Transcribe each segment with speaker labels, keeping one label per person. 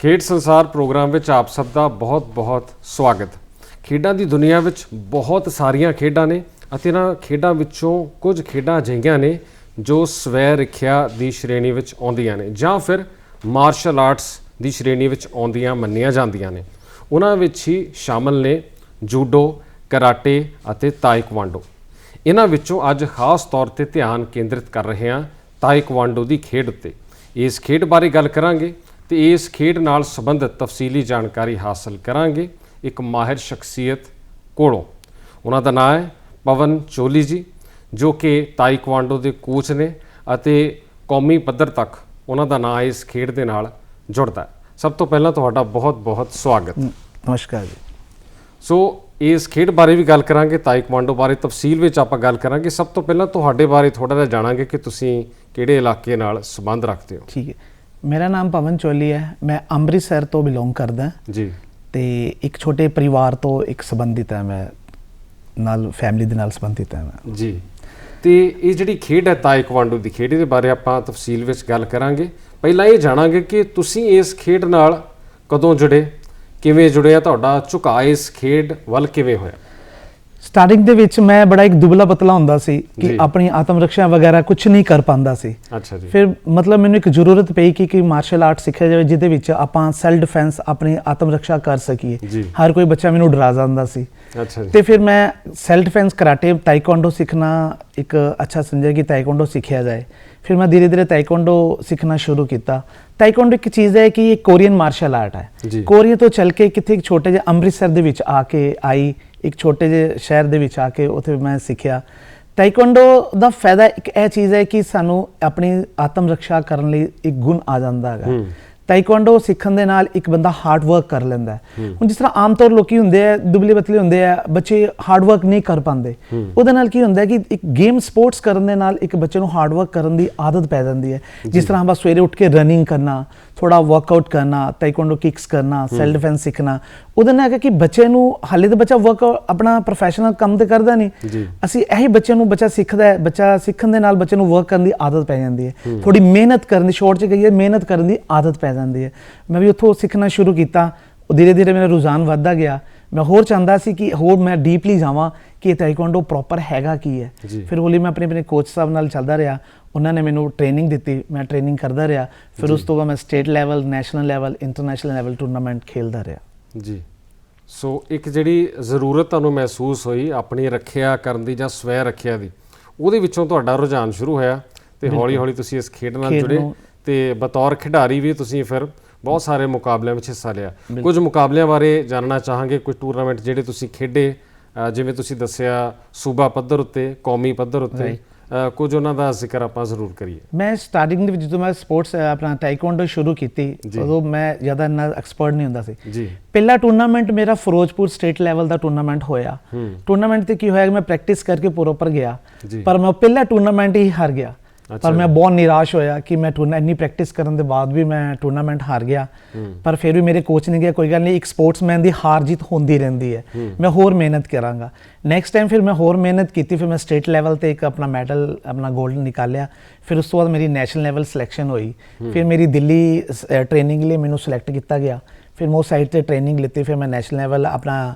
Speaker 1: ਖੇਡ ਸੰਸਾਰ ਪ੍ਰੋਗਰਾਮ ਵਿੱਚ ਆਪ ਸਭ ਦਾ ਬਹੁਤ-ਬਹੁਤ ਸਵਾਗਤ। ਖੇਡਾਂ ਦੀ ਦੁਨੀਆ ਵਿੱਚ ਬਹੁਤ ਸਾਰੀਆਂ ਖੇਡਾਂ ਨੇ ਅਤੇ ਇਹਨਾਂ ਖੇਡਾਂ ਵਿੱਚੋਂ ਕੁਝ ਖੇਡਾਂ ਅਜਿਹੀਆਂ ਨੇ ਜੋ ਸਵੈ ਰੱਖਿਆ ਦੀ ਸ਼੍ਰੇਣੀ ਵਿੱਚ ਆਉਂਦੀਆਂ ਨੇ ਜਾਂ ਫਿਰ ਮਾਰਸ਼ਲ ਆਰਟਸ ਦੀ ਸ਼੍ਰੇਣੀ ਵਿੱਚ ਆਉਂਦੀਆਂ ਮੰਨੀਆਂ ਜਾਂਦੀਆਂ ਨੇ। ਉਹਨਾਂ ਵਿੱਚ ਹੀ ਸ਼ਾਮਲ ਨੇ ਜੂਡੋ, ਕਰਾਟੇ ਅਤੇ ਤਾਇਕਵਾਂਡੋ ਇਹਨਾਂ ਵਿੱਚੋਂ ਅੱਜ ਖਾਸ ਤੌਰ ਤੇ ਧਿਆਨ ਕੇਂਦਰਿਤ ਕਰ ਰਹੇ ਹਾਂ ਤਾਇਕਵਾਂਡੋ ਦੀ ਖੇਡ ਉੱਤੇ। ਇਸ ਖੇਡ ਬਾਰੇ ਗੱਲ ਕਰਾਂਗੇ। ਤੇ ਇਸ ਖੇਡ ਨਾਲ ਸੰਬੰਧਿਤ ਤਫਸੀਲੀ ਜਾਣਕਾਰੀ ਹਾਸਲ ਕਰਾਂਗੇ ਇੱਕ ਮਾਹਿਰ ਸ਼ਖਸੀਅਤ ਕੋਲੋਂ। ਉਹਨਾਂ ਦਾ ਨਾਮ ਹੈ ਪਵਨ ਚੋਲੀ ਜੀ ਜੋ ਕਿ ਤਾਇਕਵਾਂਡੋ ਦੇ ਕੋਚ ਨੇ ਅਤੇ ਕੌਮੀ ਪੱਧਰ ਤੱਕ ਉਹਨਾਂ ਦਾ ਨਾਮ ਇਸ ਖੇਡ ਦੇ ਨਾਲ ਜੁੜਦਾ ਹੈ। ਸਭ ਤੋਂ ਪਹਿਲਾਂ ਤੁਹਾਡਾ ਬਹੁਤ-ਬਹੁਤ ਸਵਾਗਤ।
Speaker 2: ਨਮਸਕਾਰ ਜੀ।
Speaker 1: ਸੋ ਇਸ ਖੇਡ ਬਾਰੇ ਵੀ ਗੱਲ ਕਰਾਂਗੇ ਤਾਇਕਵਾਂਡੋ ਬਾਰੇ ਤਫਸੀਲ ਵਿੱਚ ਆਪਾਂ ਗੱਲ ਕਰਾਂਗੇ। ਸਭ ਤੋਂ ਪਹਿਲਾਂ ਤੁਹਾਡੇ ਬਾਰੇ ਥੋੜਾ ਜਿਹਾ ਜਾਣਾਂਗੇ ਕਿ ਤੁਸੀਂ ਕਿਹੜੇ ਇਲਾਕੇ ਨਾਲ ਸੰਬੰਧ ਰੱਖਦੇ ਹੋ।
Speaker 2: ਠੀਕ ਹੈ। ਮੇਰਾ ਨਾਮ ਪਵਨ ਚੋਲੀ ਹੈ। ਮੈਂ ਅੰਮ੍ਰਿਤਸਰ ਤੋਂ ਬਿਲੋਂਗ ਕਰਦਾ
Speaker 1: ਜੀ।
Speaker 2: ਤੇ ਇੱਕ ਛੋਟੇ ਪਰਿਵਾਰ ਤੋਂ ਇੱਕ ਸੰਬੰਧਿਤ ਹੈ ਮੈਂ। ਨਾਲ ਫੈਮਿਲੀ ਦੇ ਨਾਲ ਸੰਬੰਧਿਤ ਹੈ ਮੈਂ।
Speaker 1: ਜੀ। ਤੇ ਇਹ ਜਿਹੜੀ ਖੇਡ ਹੈ ਤਾਇਕਵਾਂਡੋ ਦੀ ਖੇਡ ਦੇ ਬਾਰੇ ਆਪਾਂ ਤਫਸੀਲ ਵਿੱਚ ਗੱਲ ਕਰਾਂਗੇ। ਪਹਿਲਾਂ ਇਹ ਜਾਣਾਂਗੇ ਕਿ ਤੁਸੀਂ ਇਸ ਖੇਡ ਨਾਲ ਕਦੋਂ ਜੁੜੇ ਕਿਵੇਂ ਜੁੜਿਆ ਤੁਹਾਡਾ ਝੁਕਾਅ ਇਸ ਖੇਡ ਵੱਲ ਕਿਵੇਂ ਹੋਇਆ?
Speaker 2: ਸਟਾਰਟਿੰਗ ਦੇ ਵਿੱਚ ਮੈਂ ਬੜਾ ਇੱਕ ਦੁਬਲਾ ਪਤਲਾ ਹੁੰਦਾ ਸੀ। ਕਿ ਆਪਣੀ ਆਤਮ ਰੱਖਿਆ ਵਗੈਰਾ ਕੁਝ ਨਹੀਂ ਕਰ ਪਾਉਂਦਾ ਸੀ।
Speaker 1: ਅੱਛਾ ਜੀ।
Speaker 2: ਫਿਰ ਮਤਲਬ ਮੈਨੂੰ ਇੱਕ ਜ਼ਰੂਰਤ ਪਈ ਕਿ ਕਿ ਮਾਰਸ਼ਲ ਆਰਟ ਸਿੱਖਿਆ ਜਾਵੇ ਜਿਹਦੇ ਵਿੱਚ ਆਪਾਂ ਸੈਲਫ ਡਿਫੈਂਸ ਆਪਣੀ ਆਤਮ ਰੱਖਿਆ ਕਰ ਸਕੀਏ। ਹਰ ਕੋਈ ਬੱਚਾ ਮੈਨੂੰ ਡਰਾ ਜਾਂਦਾ ਸੀ।
Speaker 1: ਅੱਛਾ ਜੀ।
Speaker 2: ਤੇ ਫਿਰ ਮੈਂ ਸੈਲਫ ਡਿਫੈਂਸ ਕਰਾਟੇ ਤਾਈਕਵਾਂਡੋ ਸਿੱਖਣਾ ਇੱਕ ਅੱਛਾ ਸਮਝਿਆ ਕਿ ਤਾਈਕਵਾਂਡੋ ਸਿੱਖਿਆ ਜਾਏ। ਫਿਰ ਮੈਂ ਧੀਰੇ ਧੀਰੇ ਤਾਈਕਵਾਂਡੋ ਸਿੱਖਣਾ ਸ਼ੁਰੂ ਕੀਤਾ। ਤਾਈਕਵਾਂਡੋ ਇੱਕ ਚੀਜ਼ ਹੈ ਕਿ ਇਹ ਕੋਰੀਅਨ ਮਾਰਸ਼ਲ ਆਰਟ। ਹੈ। ਕੋਰੀਆ ਤੋਂ ਚੱਲ ਕੇ ਕਿਤੇ ਇੱਕ ਛੋਟੇ ਜਿਹੇ ਅੰਮ੍ਰਿਤਸਰ ਦੇ ਵਿੱਚ ਆ ਕੇ ਆਈ ਇੱਕ ਛੋਟੇ ਜਿਹੇ ਸ਼ਹਿਰ ਦੇ ਵਿੱਚ ਆ ਕੇ ਉੱਥੇ ਮੈਂ ਸਿੱਖਿਆ। ਤਾਈਕਵਾਂਡੋ ਦਾ ਫਾਇਦਾ ਇੱਕ ਇਹ ਚੀਜ਼ ਹੈ ਕਿ ਸਾਨੂੰ ਆਪਣੀ ਆਤਮ ਰੱਖਿਆ ਕਰਨ ਲਈ ਇੱਕ ਗੁਣ ਆ ਜਾਂਦਾ ਹੈਗਾ।
Speaker 1: ਹੂੰ।
Speaker 2: ਤਾਈਕਵਾਂਡੋ ਸਿੱਖਣ ਦੇ ਨਾਲ ਇੱਕ ਬੰਦਾ ਹਾਰਡ ਵਰਕ ਕਰ ਲੈਂਦਾ ਹੈ। ਹੁਣ ਜਿਸ ਤਰ੍ਹਾਂ ਆਮ ਤੌਰ ਲੋਕੀ ਹੁੰਦੇ ਆ ਦੁਬਲੇ ਪਤਲੇ ਹੁੰਦੇ ਆ ਬੱਚੇ ਹਾਰਡ ਵਰਕ ਨਹੀਂ ਕਰ ਪਾਉਂਦੇ। ਉਹਦੇ ਨਾਲ ਕੀ ਹੁੰਦਾ ਕਿ ਇੱਕ ਗੇਮ ਸਪੋਰਟਸ ਕਰਨ ਦੇ ਨਾਲ ਇੱਕ ਬੱਚੇ ਨੂੰ ਹਾਰਡ ਵਰਕ ਕਰਨ ਦੀ ਆਦਤ ਪੈ ਜਾਂਦੀ ਹੈ। ਜਿਸ ਤਰ੍ਹਾਂ ਆਪਾਂ ਸਵੇਰੇ ਉੱਠ ਕੇ ਰਨਿੰਗ ਕਰਨਾ ਥੋੜਾ ਵਰਕਆਊਟ ਕਰਨਾ ਤਾਈਕਵਾਂਡੋ ਕਿਕਸ ਕਰਨਾ ਸੈਲਫ ਡਿਫੈਂਸ ਸਿੱਖਣਾ ਉਹਦੇ ਨਾਲ ਹੈਗਾ ਕਿ ਬੱਚੇ ਨੂੰ ਹਾਲੇ ਤਾਂ ਬੱਚਾ ਵਰਕ ਆਪਣਾ ਪ੍ਰੋਫੈਸ਼ਨਲ ਕੰਮ ਤੇ ਕਰਦਾ। ਨਹੀਂ ਅਸੀਂ ਇਹੀ ਬੱਚੇ ਨੂੰ ਬੱਚਾ ਸਿੱਖਦਾ ਹੈ ਬੱਚਾ ਸਿੱਖਣ ਦੇ ਨਾਲ ਬੱਚੇ ਨੂੰ ਵਰਕ ਕਰਨ ਦੀ ਆਦਤ ਪੈ ਜਾਂਦੀ ਹੈ ਥੋੜੀ ਮਿਹਨਤ ਕਰਨ ਦੀ ਸ਼ੋਰਟ ਚ ਕਹੀਏ ਮਿਹਨਤ ਕਰਨ ਦੀ ਆਦਤ ਪੈ ਜਾਂਦੀ ਹੈ ਮੈਂ ਵੀ ਉੱਥੋਂ ਸਿੱਖਣਾ ਸ਼ੁਰੂ ਕੀਤਾ ਧੀਰੇ ਧੀਰੇ ਮੇਰਾ ਰੁਝਾਨ ਵੱਧਦਾ ਗਿਆ ਮੈਂ ਹੋਰ ਚਾਹੁੰਦਾ ਸੀ ਕਿ ਹੋਰ ਮੈਂ ਡੀਪਲੀ ਜਾਵਾਂ ਕਿ ਤਾਈਕਵਾਂਡੋ ਪ੍ਰੋਪਰ ਹੈਗਾ ਕੀ ਹੈ। ਫਿਰ ਹੌਲੀ ਮੈਂ ਆਪਣੇ ਆਪਣੇ ਕੋਚ ਸਾਹਿਬ ਨਾਲ ਚੱਲਦਾ ਰਿਹਾ। ਉਹਨਾਂ ਨੇ ਮੈਨੂੰ ਟ੍ਰੇਨਿੰਗ ਦਿੱਤੀ ਮੈਂ ਟ੍ਰੇਨਿੰਗ ਕਰਦਾ ਰਿਹਾ। ਫਿਰ ਉਸ ਤੋਂ ਬਾਅਦ ਮੈਂ state level national level international level tournament ਖੇਲਦਾ ਰਿਹਾ।
Speaker 1: ਜੀ। ਸੋ ਇੱਕ ਜਿਹੜੀ ਜ਼ਰੂਰਤ ਤੁਹਾਨੂੰ ਮਹਿਸੂਸ ਹੋਈ ਆਪਣੀ ਰੱਖਿਆ ਕਰਨ ਦੀ ਜਾਂ ਸਵੈ ਰੱਖਿਆ ਦੀ ਉਹਦੇ ਵਿੱਚੋਂ ਤੁਹਾਡਾ ਰੁਝਾਨ ਸ਼ੁਰੂ ਹੋਇਆ ਤੇ ਹੌਲੀ ਹੌਲੀ ਤੁਸੀਂ ਇਸ ਖੇਡ ਨਾਲ ਜੁੜੇ ਤੇ ਬਤੌਰ ਖਿਡਾਰੀ ਵੀ ਤੁਸੀਂ ਫਿਰ ਬਹੁਤ ਸਾਰੇ ਮੁਕਾਬਲਿਆਂ ਵਿੱਚ ਹਿੱਸਾ ਲਿਆ। ਕੁਝ ਮੁਕਾਬਲਿਆਂ ਬਾਰੇ ਜਾਣਨਾ ਚਾਹਾਂਗੇ ਕੋਈ ਟੂਰਨਾਮੈਂਟ ਜਿਹੜੇ ਤੁਸੀਂ ਖੇਡੇ ਜਿਵੇਂ ਤੁਸੀਂ ਦੱਸਿਆ ਸੂਬਾ ਪੱਧਰ ਉੱਤੇ ਕੌਮੀ ਪੱਧਰ ਉੱਤੇ ਕੁਝ ਉਹਨਾਂ ਦਾ ਜ਼ਿਕਰ ਆਪਾਂ ਜ਼ਰੂਰ ਕਰੀਏ।
Speaker 2: ਮੈਂ ਸਟਾਰਟਿੰਗ ਦੇ ਵਿੱਚ ਜਦੋਂ ਮੈਂ ਸਪੋਰਟਸ ਆਪਣਾ ਟਾਈਕਵਾਂਡੋ ਸ਼ੁਰੂ ਕੀਤੀ। ਉਦੋਂ ਮੈਂ ਜ਼ਿਆਦਾ ਇੰਨਾ ਐਕਸਪਰਟ ਨਹੀਂ ਹੁੰਦਾ ਸੀ।
Speaker 1: ਜੀ।
Speaker 2: ਪਹਿਲਾ ਟੂਰਨਾਮੈਂਟ ਮੇਰਾ ਫਿਰੋਜ਼ਪੁਰ ਸਟੇਟ ਲੈਵਲ ਦਾ ਟੂਰਨਾਮੈਂਟ ਹੋਇਆ। ਟੂਰਨਾਮੈਂਟ ਤੇ ਕੀ ਹੋਇਆ ਕਿ ਮੈਂ ਪ੍ਰੈਕਟਿਸ ਕਰਕੇ ਪ੍ਰੋਪਰ ਗਿਆ। ਪਰ ਮੈਂ ਪਹਿਲਾ ਟੂਰਨਾਮੈਂਟ ਹੀ ਹਾਰ ਗਿਆ। ਪਰ ਮੈਂ ਬਹੁਤ ਨਿਰਾਸ਼ ਹੋਇਆ ਕਿ ਮੈਂ ਟੂਰਨਾ ਇੰਨੀ ਪ੍ਰੈਕਟਿਸ ਕਰਨ ਦੇ ਬਾਅਦ ਵੀ ਮੈਂ ਟੂਰਨਾਮੈਂਟ ਹਾਰ ਗਿਆ। ਪਰ ਫਿਰ ਵੀ ਮੇਰੇ ਕੋਚ ਨੇ ਕਿਹਾ ਕੋਈ ਗੱਲ ਨਹੀਂ ਇੱਕ ਸਪੋਰਟਸਮੈਨ ਦੀ ਹਾਰ ਜਿੱਤ ਹੁੰਦੀ ਰਹਿੰਦੀ ਹੈ। ਮੈਂ ਹੋਰ ਮਿਹਨਤ ਕਰਾਂਗਾ। ਨੈਕਸਟ ਟਾਈਮ ਫਿਰ ਮੈਂ ਹੋਰ ਮਿਹਨਤ ਕੀਤੀ ਫਿਰ ਮੈਂ ਸਟੇਟ ਲੈਵਲ ਤੇ ਇੱਕ ਆਪਣਾ ਮੈਡਲ ਆਪਣਾ 골ਡ ਨਿਕਾਲਿਆ। ਫਿਰ ਉਸ ਤੋਂ ਬਾਅਦ ਮੇਰੀ ਨੈਸ਼ਨਲ ਲੈਵਲ ਸਿਲੈਕਸ਼ਨ ਹੋਈ। ਫਿਰ ਮੇਰੀ ਦਿੱਲੀ ਟ੍ਰੇਨਿੰਗ ਲਈ ਮੈਨੂੰ ਸਿਲੈਕਟ ਕੀਤਾ ਗਿਆ। ਫਿਰ ਮੈਂ ਉਸ ਸਾਈਡ ਤੇ ਟ੍ਰੇਨਿੰਗ ਲਿੱਤੀ ਫਿਰ ਮੈਂ ਨੈਸ਼ਨਲ ਲੈਵਲ ਆਪਣਾ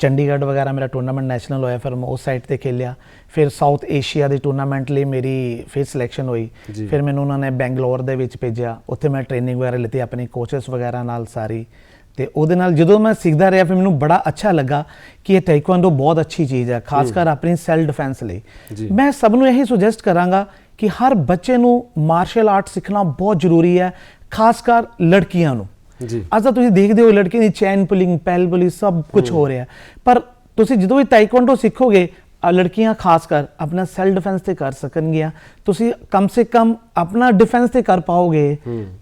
Speaker 2: ਚੰਡੀਗੜ੍ਹ ਵਗੈਰਾ ਮੇਰਾ ਟੂਰਨਾਮੈਂਟ ਨੈਸ਼ਨਲ ਹੋਇਆ ਫਿਰ ਮੈਂ ਉਸ ਸਾਈਡ ਤੇ ਖੇਲਿਆ। ਫਿਰ ਸਾਊਥ ਏਸ਼ੀਆ ਦੇ ਟੂਰਨਾਮੈਂਟ ਲਈ ਮੇਰੀ ਫਿਰ ਸਿਲੈਕਸ਼ਨ ਹੋਈ। ਫਿਰ ਮੈਨੂੰ ਉਹਨਾਂ ਨੇ ਬੈਂਗਲੌਰ ਦੇ ਵਿੱਚ ਭੇਜਿਆ। ਉੱਥੇ ਮੈਂ ਟ੍ਰੇਨਿੰਗ ਵਗੈਰਾ ਲਿੱਤੀ ਆਪਣੇ ਕੋਚਸ ਵਗੈਰਾ ਨਾਲ ਸਾਰੀ। ਤੇ ਉਹਦੇ ਨਾਲ ਜਦੋਂ ਮੈਂ ਸਿੱਖਦਾ ਰਿਹਾ ਫਿਰ ਮੈਨੂੰ ਬੜਾ ਅੱਛਾ ਲੱਗਾ ਕਿ ਇਹ ਟਾਈਕਵਾਂਡੋ ਬਹੁਤ ਅੱਛੀ ਚੀਜ਼ ਹੈ ਖਾਸ ਕਰ ਆਪਣੀ ਸੈਲਫ ਡਿਫੈਂਸ ਲਈ। ਮੈਂ ਸਭ ਨੂੰ ਇਹੀ ਸੁਜੈਸਟ ਕਰਾਂਗਾ ਕਿ ਹਰ ਬੱਚੇ ਨੂੰ ਮਾਰਸ਼ਲ ਆਰਟ ਸਿੱਖਣਾ ਬਹੁਤ ਜ਼ਰੂਰੀ ਹੈ ਖਾਸ ਕਰ ਲੜਕੀਆਂ ਨੂੰ। ਅੱਜ ਤਾਂ ਤੁਸੀਂ ਦੇਖਦੇ ਹੋ ਲੜਕੀ ਦੀ ਚੈਨ ਪੁਲਿੰਗ ਪੈਲ ਪੁਲਿੰਗ ਸਭ ਕੁਝ ਹੋ। ਰਿਹਾ। ਪਰ ਤੁਸੀਂ ਜਦੋਂ ਵੀ ਤਾਈਕਵਾਂਡੋ ਸਿੱਖੋਗੇ ਆ ਲੜਕੀਆਂ ਖਾਸ ਕਰ ਆਪਣਾ ਸੈਲਫ ਡਿਫੈਂਸ ਤੇ ਕਰ ਸਕਣਗੀਆਂ। ਤੁਸੀਂ ਕਮ ਸੇ ਕਮ ਆਪਣਾ ਡਿਫੈਂਸ ਤੇ ਕਰ ਪਾਓਗੇ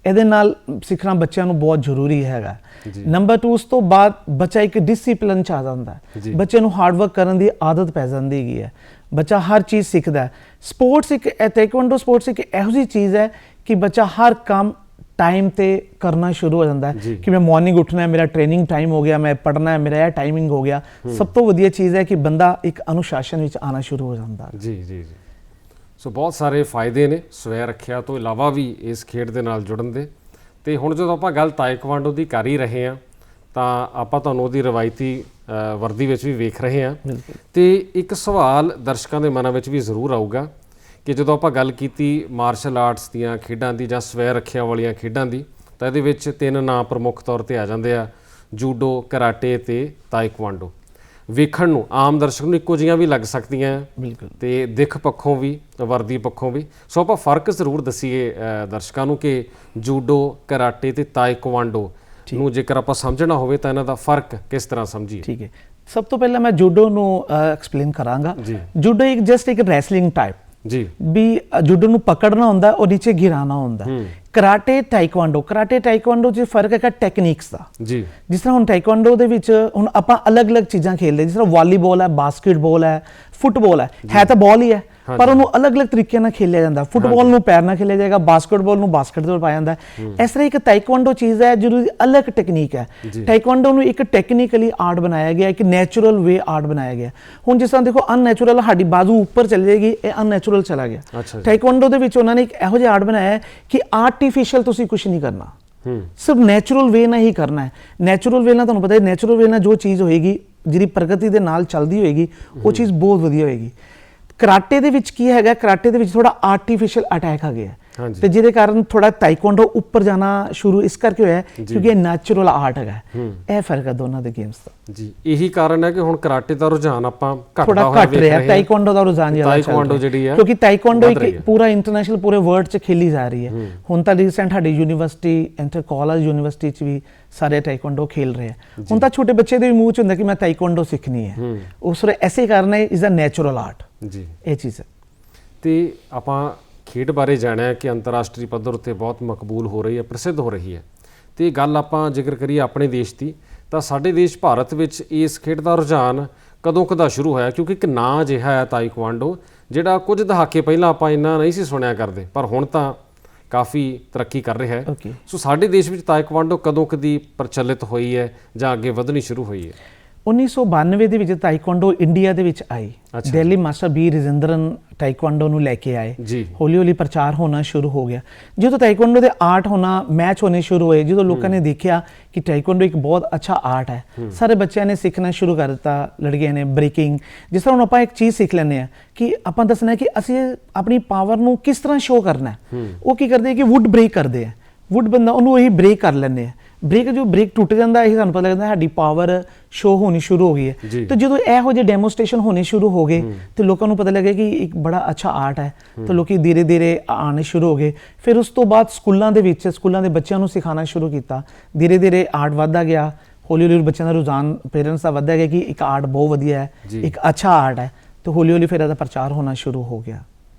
Speaker 2: ਇਹਦੇ ਨਾਲ ਸਿੱਖਣਾ ਬੱਚਿਆਂ ਨੂੰ ਬਹੁਤ ਜ਼ਰੂਰੀ ਹੈਗਾ।
Speaker 1: ਜੀ।
Speaker 2: ਨੰਬਰ 2 ਉਸ ਤੋਂ ਬਾਅਦ ਬੱਚਾ ਇੱਕ ਡਿਸਪਲਿਨ ਚ ਆ ਜਾਂਦਾ।
Speaker 1: ਜੀ।
Speaker 2: ਬੱਚੇ ਨੂੰ ਹਾਰਡ ਵਰਕ ਕਰਨ ਦੀ ਆਦਤ ਪੈ ਜਾਂਦੀ ਹੈਗੀ ਹੈ। ਬੱਚਾ ਹਰ ਚੀਜ਼ ਸਿੱਖਦਾ ਸਪੋਰਟਸ ਇੱਕ ਟਾਈਕਵਾਂਡੋ ਸਪੋਰਟਸ ਇੱਕ ਇਹੋ ਜਿਹੀ ਚੀਜ਼ ਹੈ ਕਿ ਬੱਚਾ ਹਰ ਕੰਮ ਟਾਈਮ ਤੇ ਕਰਨਾ ਸ਼ੁਰੂ ਹੋ ਜਾਂਦਾ। ਹੈ ਕਿ ਮੈਂ ਮਾਰਨਿੰਗ ਉੱਠਣਾ ਹੈ ਮੇਰਾ ਟ੍ਰੇਨਿੰਗ ਟਾਈਮ ਹੋ ਗਿਆ ਮੈਂ ਪੜ੍ਹਨਾ ਹੈ ਮੇਰਾ ਇਹ ਟਾਈਮਿੰਗ ਹੋ ਗਿਆ। ਸਭ ਤੋਂ ਵਧੀਆ ਚੀਜ਼ ਹੈ ਕਿ ਬੰਦਾ ਇੱਕ ਅਨੁਸ਼ਾਸਨ ਵਿੱਚ ਆਣਾ ਸ਼ੁਰੂ ਹੋ ਜਾਂਦਾ ਹੈ।
Speaker 1: ਜੀ ਜੀ ਜੀ। ਸੋ ਬਹੁਤ ਸਾਰੇ ਫਾਇਦੇ ਨੇ ਸਵੈ ਰੱਖਿਆ ਤੋਂ ਇਲਾਵਾ ਵੀ ਇਸ ਖੇਡ ਦੇ ਨਾਲ ਜੁੜਨ ਦੇ। ਤੇ ਹੁਣ ਜਦੋਂ ਆਪਾਂ ਗੱਲ ਤਾਇਕਵਾਂਡੋ ਦੀ ਕਰ ਹੀ ਰਹੇ ਹਾਂ ਤਾਂ ਆਪਾਂ ਤੁਹਾਨੂੰ ਉਹਦੀ ਰਵਾਇਤੀ ਵਰਦੀ ਵਿੱਚ ਵੀ ਵੇਖ ਰਹੇ ਹਾਂ। ਤੇ ਇੱਕ ਸਵਾਲ ਦਰਸ਼ਕਾਂ ਦੇ ਮਨਾਂ ਵਿੱਚ ਵੀ ਜ਼ਰੂਰ ਆਊਗਾ ਕਿ ਜਦੋਂ ਆਪਾਂ ਗੱਲ ਕੀਤੀ ਮਾਰਸ਼ਲ ਆਰਟਸ ਦੀਆਂ ਖੇਡਾਂ ਦੀ ਜਾਂ ਸਵੈ ਰੱਖਿਆ ਵਾਲੀਆਂ ਖੇਡਾਂ ਦੀ ਤਾਂ ਇਹਦੇ ਵਿੱਚ ਤਿੰਨ ਨਾਂ ਪ੍ਰਮੁੱਖ ਤੌਰ ਤੇ ਆ ਜਾਂਦੇ ਆ ਜੂਡੋ ਕਰਾਟੇ ਤੇ ਤਾਇਕਵਾਂਡੋ ਵੇਖਣ ਨੂੰ ਆਮ ਦਰਸ਼ਕ ਨੂੰ ਇੱਕੋ ਜਿਹੀਆਂ ਵੀ ਲੱਗ ਸਕਦੀਆਂ
Speaker 2: ਬਿਲਕੁਲ।
Speaker 1: ਤੇ ਦਿੱਖ ਪੱਖੋਂ ਵੀ ਵਰਦੀ ਪੱਖੋਂ ਵੀ। ਸੋ ਆਪਾਂ ਫ਼ਰਕ ਜ਼ਰੂਰ ਦਸੀਏ ਦਰਸ਼ਕਾਂ ਨੂੰ ਕਿ ਜੂਡੋ ਕਰਾਟੇ ਤੇ ਤਾਇਕਵਾਂਡੋ ਨੂੰ ਜੇਕਰ ਆਪਾਂ ਸਮਝਣਾ ਹੋਵੇ ਤਾਂ ਇਹਨਾਂ ਦਾ ਫ਼ਰਕ ਕਿਸ ਤਰ੍ਹਾਂ ਸਮਝੀਏ?
Speaker 2: ਠੀਕ ਹੈ। ਸਭ ਤੋਂ ਪਹਿਲਾਂ ਮੈਂ ਜੂਡੋ ਨੂੰ ਐਕਸਪਲੇਨ ਕਰਾਂਗਾ। ਜੂਡੋ ਇੱਕ ਜਸਟ ਇੱਕ ਰੈਸਲਿੰਗ ਟਾਈਪ
Speaker 1: ਜੀ।
Speaker 2: ਵੀ ਅ, ਜੂਡੋ ਨੂੰ ਪਕੜਨਾ ਹੁੰਦਾ ਔਰ ਨੀਚੇ ਗਿਰਾਣਾ ਹੁੰਦਾ। Karate taekwondo. ਕਰਾਟੇ ਟਾਈਕਵਾਂਡੋ 'ਚ ਫ਼ਰਕ ਹੈਗਾ ਟੈਕਨੀਕਸ ਦਾ।
Speaker 1: ਜੀ।
Speaker 2: ਜਿਸ ਤਰ੍ਹਾਂ ਹੁਣ ਟਾਈਕਵਾਂਡੋ ਦੇ ਵਿੱਚ ਹੁਣ ਆਪਾਂ ਅਲੱਗ-ਅਲੱਗ ਚੀਜ਼ਾਂ ਖੇਡਦੇ ਜਿਸ ਤਰ੍ਹਾਂ ਵਾਲੀਬਾਲ ਹੈ ਬਾਸਕਟਬਾਲ ਹੈ ਫੁੱਟਬਾਲ ਹੈ। ਹੈ ਤਾਂ ਬਾਲ ਹੀ ਹੈ। ਪਰ ਉਹਨੂੰ ਅਲੱਗ-ਅਲੱਗ ਤਰੀਕਿਆਂ ਨਾਲ ਖੇਲਿਆ ਜਾਂਦਾ। ਫੁੱਟਬਾਲ ਨੂੰ ਪੈਰ ਨਾਲ ਖੇਲਿਆ ਜਾਏਗਾ ਬਾਸਕਟਬਾਲ ਨੂੰ ਬਾਸਕਟ ਤੋਂ ਪਾਇਆ ਜਾਂਦਾ। ਇਸ ਤਰ੍ਹਾਂ ਇੱਕ ਟਾਈਕਵਾਂਡੋ ਚੀਜ਼ ਹੈ ਜਿਹਦੀ ਅਲੱਗ ਟੈਕਨੀਕ ਹੈ। ਟਾਈਕਵਾਂਡੋ ਨੂੰ ਇੱਕ ਟੈਕਨੀਕਲੀ ਆਰਟ ਬਣਾਇਆ ਗਿਆ ਇੱਕ ਨੈਚੁਰਲ ਵੇ ਆਰਟ ਬਣਾਇਆ ਗਿਆ। ਹੁਣ ਜਿਸ ਤਰ੍ਹਾਂ ਦੇਖੋ ਅਨਨੈਚੁਰਲ ਸਾਡੀ ਬਾਜ਼ੂ ਉੱਪਰ ਚਲੀ ਜਾਏਗੀ ਇਹ ਅਨਨੈਚੁਰਲ ਚਲਾ ਗਿਆ। ਟਾਈਕਵਾਂਡੋ ਦੇ ਵਿੱਚ ਉਹਨਾਂ ਨੇ ਇੱਕ ਇਹੋ ਜਿਹਾ ਆਰਟ ਬਣਾਇਆ ਕਿ ਆਰਟੀਫੀਸ਼ੀਅਲ ਤੁਸੀਂ ਕੁਝ ਨਹੀਂ ਕਰਨਾ। ਸਿਰਫ ਨੈਚੁਰਲ ਵੇ ਨਾਲ ਹੀ ਕਰਨਾ ਹੈ। ਨੈਚੁਰਲ ਵੇ ਨਾਲ ਤੁਹਾਨੂੰ ਪਤਾ ਹੈ ਨੈਚੁਰਲ ਵੇ ਨਾਲ ਜੋ ਚੀਜ਼ ਹੋਏਗੀ ਜਿਹੜੀ ਪ੍ਰਗਤੀ ਦੇ ਨਾਲ ਚੱਲਦੀ ਹੋਏਗੀ ਉਹ ਚੀਜ਼ ਬਹੁਤ ਵਧੀਆ ਹੋਏਗੀ। ਕਰਾਟੇ ਦੇ ਵਿੱਚ ਕੀ ਹੈਗਾ? ਕਰਾਟੇ ਦੇ ਵਿੱਚ ਥੋੜਾ ਆਰਟੀਫੀਸ਼ੀਅਲ ਅਟੈਕ ਆ ਗਿਆ। ਤੇ ਜਿਹਦੇ ਕਾਰਨ ਥੋੜਾ ਤਾਈਕਵਾਂਡੋ ਉੱਪਰ ਜਾਣਾ ਸ਼ੁਰੂ ਇਸ ਕਰਕੇ ਹੋਇਆ ਕਿਉਂਕਿ ਇਹ ਨੈਚੁਰਲ ਆਰਟ ਹੈਗਾ। ਇਹ ਫ਼ਰਕ ਹੈ ਦੋਨਾਂ ਦੇ ਗੇਮਸ ਦਾ।
Speaker 1: ਜੀ ਇਹੀ ਕਾਰਨ ਹੈ ਕਿ ਹੁਣ ਕਰਾਟੇ ਦਾ ਰੁਝਾਨ ਆਪਾਂ ਘਟਦਾ ਹੋਇਆ ਵੇਖ
Speaker 2: ਰਿਹਾ
Speaker 1: ਹਾਂ।
Speaker 2: ਤਾਈਕਵਾਂਡੋ ਦਾ ਰੁਝਾਨ ਜ਼ਿਆਦਾ
Speaker 1: ਤਾਈਕਵਾਂਡੋ ਜਿਹੜੀ ਹੈ,
Speaker 2: ਕਿਉਂਕਿ ਤਾਈਕਵਾਂਡੋ ਇੱਕ। ਪੂਰਾ ਇੰਟਰਨੈਸ਼ਨਲ ਪੂਰੇ ਵਰਲਡ 'ਚ ਖੇਲੀ ਜਾ ਰਹੀ ਹੈ। ਹੁਣ ਤਾਂ ਰੀਸੈਂਟ ਸਾਡੀ ਯੂਨੀਵਰਸਿਟੀ ਇੰਟਰ ਕਾਲਜ ਯੂਨੀਵਰਸਿਟੀ 'ਚ ਵੀ ਸਾਰੇ ਤਾਈਕਵਾਂਡੋ ਖੇਲ ਰਹੇ ਆ। ਹੁਣ ਤਾਂ ਛੋਟੇ ਬੱਚੇ ਦੇ ਵੀ ਮੂੰਹ 'ਚ ਹੁੰਦਾ ਕਿ ਮੈਂ ਤਾਈਕਵਾਂਡੋ ਸਿੱਖਣੀ ਹੈ। ਉਸ ਰੇ ਐਸੇ ਕਾਰਨ ਹੈ ਇਜ਼ ਅ ਨੈਚੁਰਲ ਆਰਟ
Speaker 1: ਜੀ।
Speaker 2: ਇਹ ਚੀਜ਼ ਹੈ।
Speaker 1: ਤੇ ਆਪਾਂ ਖੇਡ ਬਾਰੇ ਜਾਣਿਆ ਕਿ ਅੰਤਰਰਾਸ਼ਟਰੀ ਪੱਧਰ ਉੱਤੇ ਬਹੁਤ ਮਕਬੂਲ ਹੋ ਰਹੀ ਹੈ ਪ੍ਰਸਿੱਧ ਹੋ ਰਹੀ ਹੈ। ਤੇ ਗੱਲ ਆਪਾਂ ਜ਼ਿਕਰ ਕਰੀਏ ਆਪਣੇ ਦੇਸ਼ ਦੀ ਤਾਂ ਸਾਡੇ ਦੇਸ਼ ਭਾਰਤ ਵਿੱਚ ਇਸ ਖੇਡ ਦਾ ਰੁਝਾਨ ਕਦੋਂ ਕਦਾ ਸ਼ੁਰੂ ਹੋਇਆ? ਕਿਉਂਕਿ ਇੱਕ ਨਾਂ ਅਜਿਹਾ ਹੈ ਤਾਈਕਵਾਂਡੋ ਜਿਹੜਾ ਕੁਝ ਦਹਾਕੇ ਪਹਿਲਾਂ ਆਪਾਂ ਇੰਨਾ ਨਹੀਂ ਸੀ ਸੁਣਿਆ ਕਰਦੇ ਪਰ ਹੁਣ ਤਾਂ ਕਾਫੀ ਤਰੱਕੀ ਕਰ ਰਿਹਾ ਹੈ। ਸੋ ਸਾਡੇ ਦੇਸ਼ ਵਿੱਚ ਤਾਈਕਵਾਂਡੋ ਕਦੋਂ ਕਦੀ ਪ੍ਰਚਲਿਤ ਹੋਈ ਹੈ ਜਾਂ ਅੱਗੇ ਵਧਣੀ ਸ਼ੁਰੂ ਹੋਈ ਹੈ?
Speaker 2: 1992 ਦੇ ਵਿੱਚ ਤਾਈਕਵਾਂਡੋ ਇੰਡੀਆ ਦੇ ਵਿੱਚ ਆਈ। Delhi master B Rajendran taekwondo ਨੂੰ ਲੈ ਕੇ ਆਏ। ਹੌਲੀ ਹੌਲੀ ਪ੍ਰਚਾਰ ਹੋਣਾ ਸ਼ੁਰੂ ਹੋ ਗਿਆ। ਜਦੋਂ ਤਾਈਕਵਾਂਡੋ ਦੇ ਆਰਟ ਹੋਣਾ ਮੈਚ ਹੋਣੇ ਸ਼ੁਰੂ ਹੋਏ ਜਦੋਂ ਲੋਕਾਂ ਨੇ ਦੇਖਿਆ ਕਿ ਤਾਈਕਵਾਂਡੋ ਇੱਕ ਬਹੁਤ ਅੱਛਾ ਆਰਟ ਹੈ ਸਾਰੇ ਬੱਚਿਆਂ ਨੇ ਸਿੱਖਣਾ ਸ਼ੁਰੂ ਕਰ ਦਿੱਤਾ ਲੜਕੀਆਂ ਨੇ ਬ੍ਰੇਕਿੰਗ। ਜਿਸ ਤਰ੍ਹਾਂ ਹੁਣ ਆਪਾਂ ਇੱਕ ਚੀਜ਼ ਸਿੱਖ ਲੈਂਦੇ ਆ ਕਿ ਆਪਾਂ ਦੱਸਣਾ ਕਿ ਅਸੀਂ ਆਪਣੀ ਪਾਵਰ ਨੂੰ ਕਿਸ ਤਰ੍ਹਾਂ ਸ਼ੋਅ ਕਰਨਾ ਹੈ। ਉਹ ਕੀ ਕਰਦੇ ਆ ਕਿ ਵੁੱਡ ਬ੍ਰੇਕ ਕਰਦੇ ਆ। ਵੁੱਡ ਬੰਦਾ ਉਹਨੂੰ ਉਹੀ ਬ੍ਰੇਕ ਕਰ ਲੈਂਦੇ ਆ। ਬ੍ਰੇਕ ਜੋ ਬ੍ਰੇਕ ਟੁੱਟ ਜਾਂਦਾ ਇਹ ਸਾਨੂੰ ਪਤਾ ਲੱਗਦਾ ਸਾਡੀ ਪਾਵਰ ਸ਼ੋਅ ਹੋਣੀ ਸ਼ੁਰੂ ਹੋ ਗਈ ਹੈ। ਤੇ ਜਦੋਂ ਇਹੋ ਜਿਹੇ ਡੈਮੋਸਟ੍ਰੇਸ਼ਨ ਹੋਣੇ ਸ਼ੁਰੂ ਹੋ ਗਏ ਤੇ ਲੋਕਾਂ ਨੂੰ ਪਤਾ ਲੱਗਿਆ ਕਿ ਇੱਕ ਬੜਾ ਅੱਛਾ ਆਰਟ ਹੈ। ਤੇ ਲੋਕੀ ਧੀਰੇ ਧੀਰੇ ਆਉਣੇ ਸ਼ੁਰੂ ਹੋ ਗਏ। ਫਿਰ ਉਸ ਤੋਂ ਬਾਅਦ ਸਕੂਲਾਂ ਦੇ ਵਿੱਚ ਸਕੂਲਾਂ ਦੇ ਬੱਚਿਆਂ ਨੂੰ ਸਿਖਾਉਣਾ ਸ਼ੁਰੂ ਕੀਤਾ। ਧੀਰੇ ਧੀਰੇ ਆਰਟ ਵੱਧਦਾ ਗਿਆ। ਹੌਲੀ ਹੌਲੀ ਬੱਚਿਆਂ ਦਾ ਰੁਝਾਨ ਪੇਰੈਂਟਸ ਦਾ ਵੱਧਦਾ ਗਿਆ ਕਿ ਇੱਕ ਆਰਟ ਬਹੁਤ ਵਧੀਆ ਹੈ। ਇੱਕ ਅੱਛਾ ਆਰਟ ਹੈ। ਤੇ ਹੌਲੀ ਹੌਲੀ ਫਿਰ ਇਹਦਾ ਪ੍ਰਚਾਰ ਹੋਣਾ ਸ਼ੁਰੂ ਹੋ ਗਿਆ।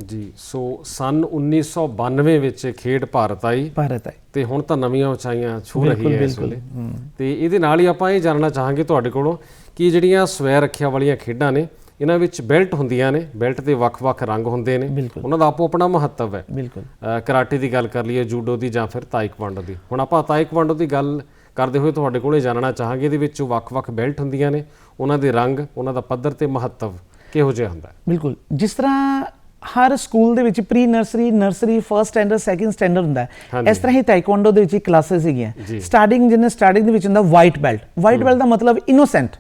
Speaker 1: ਜੀ ਸੋ ਸਨ 1992 ਵਿੱਚ ਖੇਡ ਭਾਰਤ ਆਈ।
Speaker 2: ਭਾਰਤ ਹੈ
Speaker 1: ਤੇ ਹੁਣ ਤਾਂ ਨਵੀਆਂ ਉਚਾਈਆਂ ਛੂ ਰਹੀ ਹੈ ਇਸ
Speaker 2: ਬਿਲਕੁਲ।
Speaker 1: ਵੇਲੇ। ਤੇ ਇਹਦੇ ਨਾਲ ਹੀ ਆਪਾਂ ਇਹ ਜਾਣਨਾ ਚਾਹਾਂਗੇ ਤੁਹਾਡੇ ਕੋਲੋਂ ਕਿ ਜਿਹੜੀਆਂ ਸਵੈ ਰੱਖਿਆ ਵਾਲੀਆਂ ਖੇਡਾਂ ਨੇ ਇਹਨਾਂ ਵਿੱਚ ਬੈਲਟ ਹੁੰਦੀਆਂ ਨੇ ਬੈਲਟ ਦੇ ਵੱਖ-ਵੱਖ ਰੰਗ ਹੁੰਦੇ ਨੇ।
Speaker 2: ਬਿਲਕੁਲ।
Speaker 1: ਉਹਨਾਂ ਦਾ ਆਪੋ ਆਪਣਾ ਮਹੱਤਵ ਹੈ।
Speaker 2: ਬਿਲਕੁਲ।
Speaker 1: ਅ, ਕਰਾਟੇ ਦੀ ਗੱਲ ਕਰ ਲਈਏ ਜੂਡੋ ਦੀ ਜਾਂ ਫਿਰ ਤਾਇਕਵਾਂਡੋ ਦੀ। ਹੁਣ ਆਪਾਂ ਤਾਇਕਵਾਂਡੋ ਦੀ ਗੱਲ ਕਰਦੇ ਹੋਏ ਤੁਹਾਡੇ ਕੋਲੋਂ ਜਾਣਨਾ ਚਾਹਾਂਗੇ ਇਹਦੇ ਵਿੱਚ ਵੱਖ-ਵੱਖ ਬੈਲਟ ਹੁੰਦੀਆਂ ਨੇ ਉਹਨਾਂ ਦੇ ਰੰਗ ਉਹਨਾਂ ਦਾ ਪੱਧਰ ਤੇ ਮਹੱਤਵ ਕਿਹੋ ਜਿਹਾ ਹੁੰਦਾ ਹੈ?
Speaker 2: ਬਿਲਕੁਲ। ਜਿਸ ਤਰ੍ਹਾਂ ਹਰ ਸਕੂਲ ਦੇ ਵਿੱਚ pre nursery nursery first standard second standard ਹੁੰਦਾ। ਇਸ ਤਰ੍ਹਾਂ ਹੀ ਤਾਈਕਵਾਂਡੋ ਦੇ ਵਿੱਚ ਕਲਾਸਿਸ ਹੈਗੀਆਂ। ਸਟਾਰਟਿੰਗ ਜਿਹਨੇ ਸਟਾਰਟਿੰਗ ਦੇ ਵਿੱਚ ਹੁੰਦਾ ਵਾਈਟ ਬੈਲਟ ਵਾਈਟ ਬੈਲਟ ਦਾ ਮਤਲਬ ਇਨੋਸੈਂਟ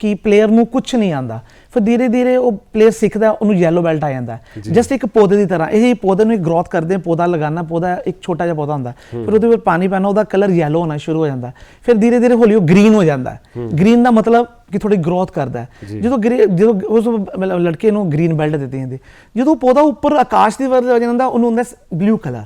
Speaker 2: ਕਿ ਪਲੇਅਰ ਨੂੰ ਕੁਝ ਨਹੀਂ ਆਂਦਾ ਫਿਰ ਧੀਰੇ ਧੀਰੇ ਉਹ ਪਲੇਅਰ ਸਿੱਖਦਾ ਉਹਨੂੰ ਯੈਲੋ ਬੈਲਟ ਆ ਜਾਂਦਾ। ਜਸਟ ਇੱਕ ਪੌਦੇ ਦੀ ਤਰ੍ਹਾਂ। ਇਹ ਪੌਦੇ ਨੂੰ ਗਰੋਥ ਕਰਦੇ ਪੌਦਾ ਲਗਾਉਣਾ ਪੌਦਾ ਇੱਕ ਛੋਟਾ ਜਿਹਾ ਪੌਦਾ ਹੁੰਦਾ। ਫਿਰ ਉਹਦੇ ਉੱਪਰ ਪਾਣੀ ਪੈਣਾ ਉਹਦਾ ਕਲਰ ਯੈਲੋ ਹੋਣਾ ਸ਼ੁਰੂ ਹੋ ਜਾਂਦਾ। ਫਿਰ ਧੀਰੇ ਧੀਰੇ ਹੌਲੀ ਉਹ ਗ੍ਰੀਨ ਹੋ ਜਾਂਦਾ। ਗ੍ਰੀਨ ਦਾ ਮਤਲਬ ਕਿ ਥੋੜੀ ਗਰੋਥ ਕਰਦਾ। ਜਦੋਂ ਜਦੋਂ ਉਸ ਮਤਲਬ ਲੜਕੇ ਨੂੰ ਗ੍ਰੀਨ ਬੈਲਟ ਦਿੱਤੀ ਜਾਂਦੀ ਜਦੋਂ ਪੌਦਾ ਉੱਪਰ ਆਕਾਸ਼ ਦੀ ਵੱਲ ਹੋ ਜਾਂਦਾ ਉਹਨੂੰ ਹੁੰਦਾ ਬਲੂ ਕਲਰ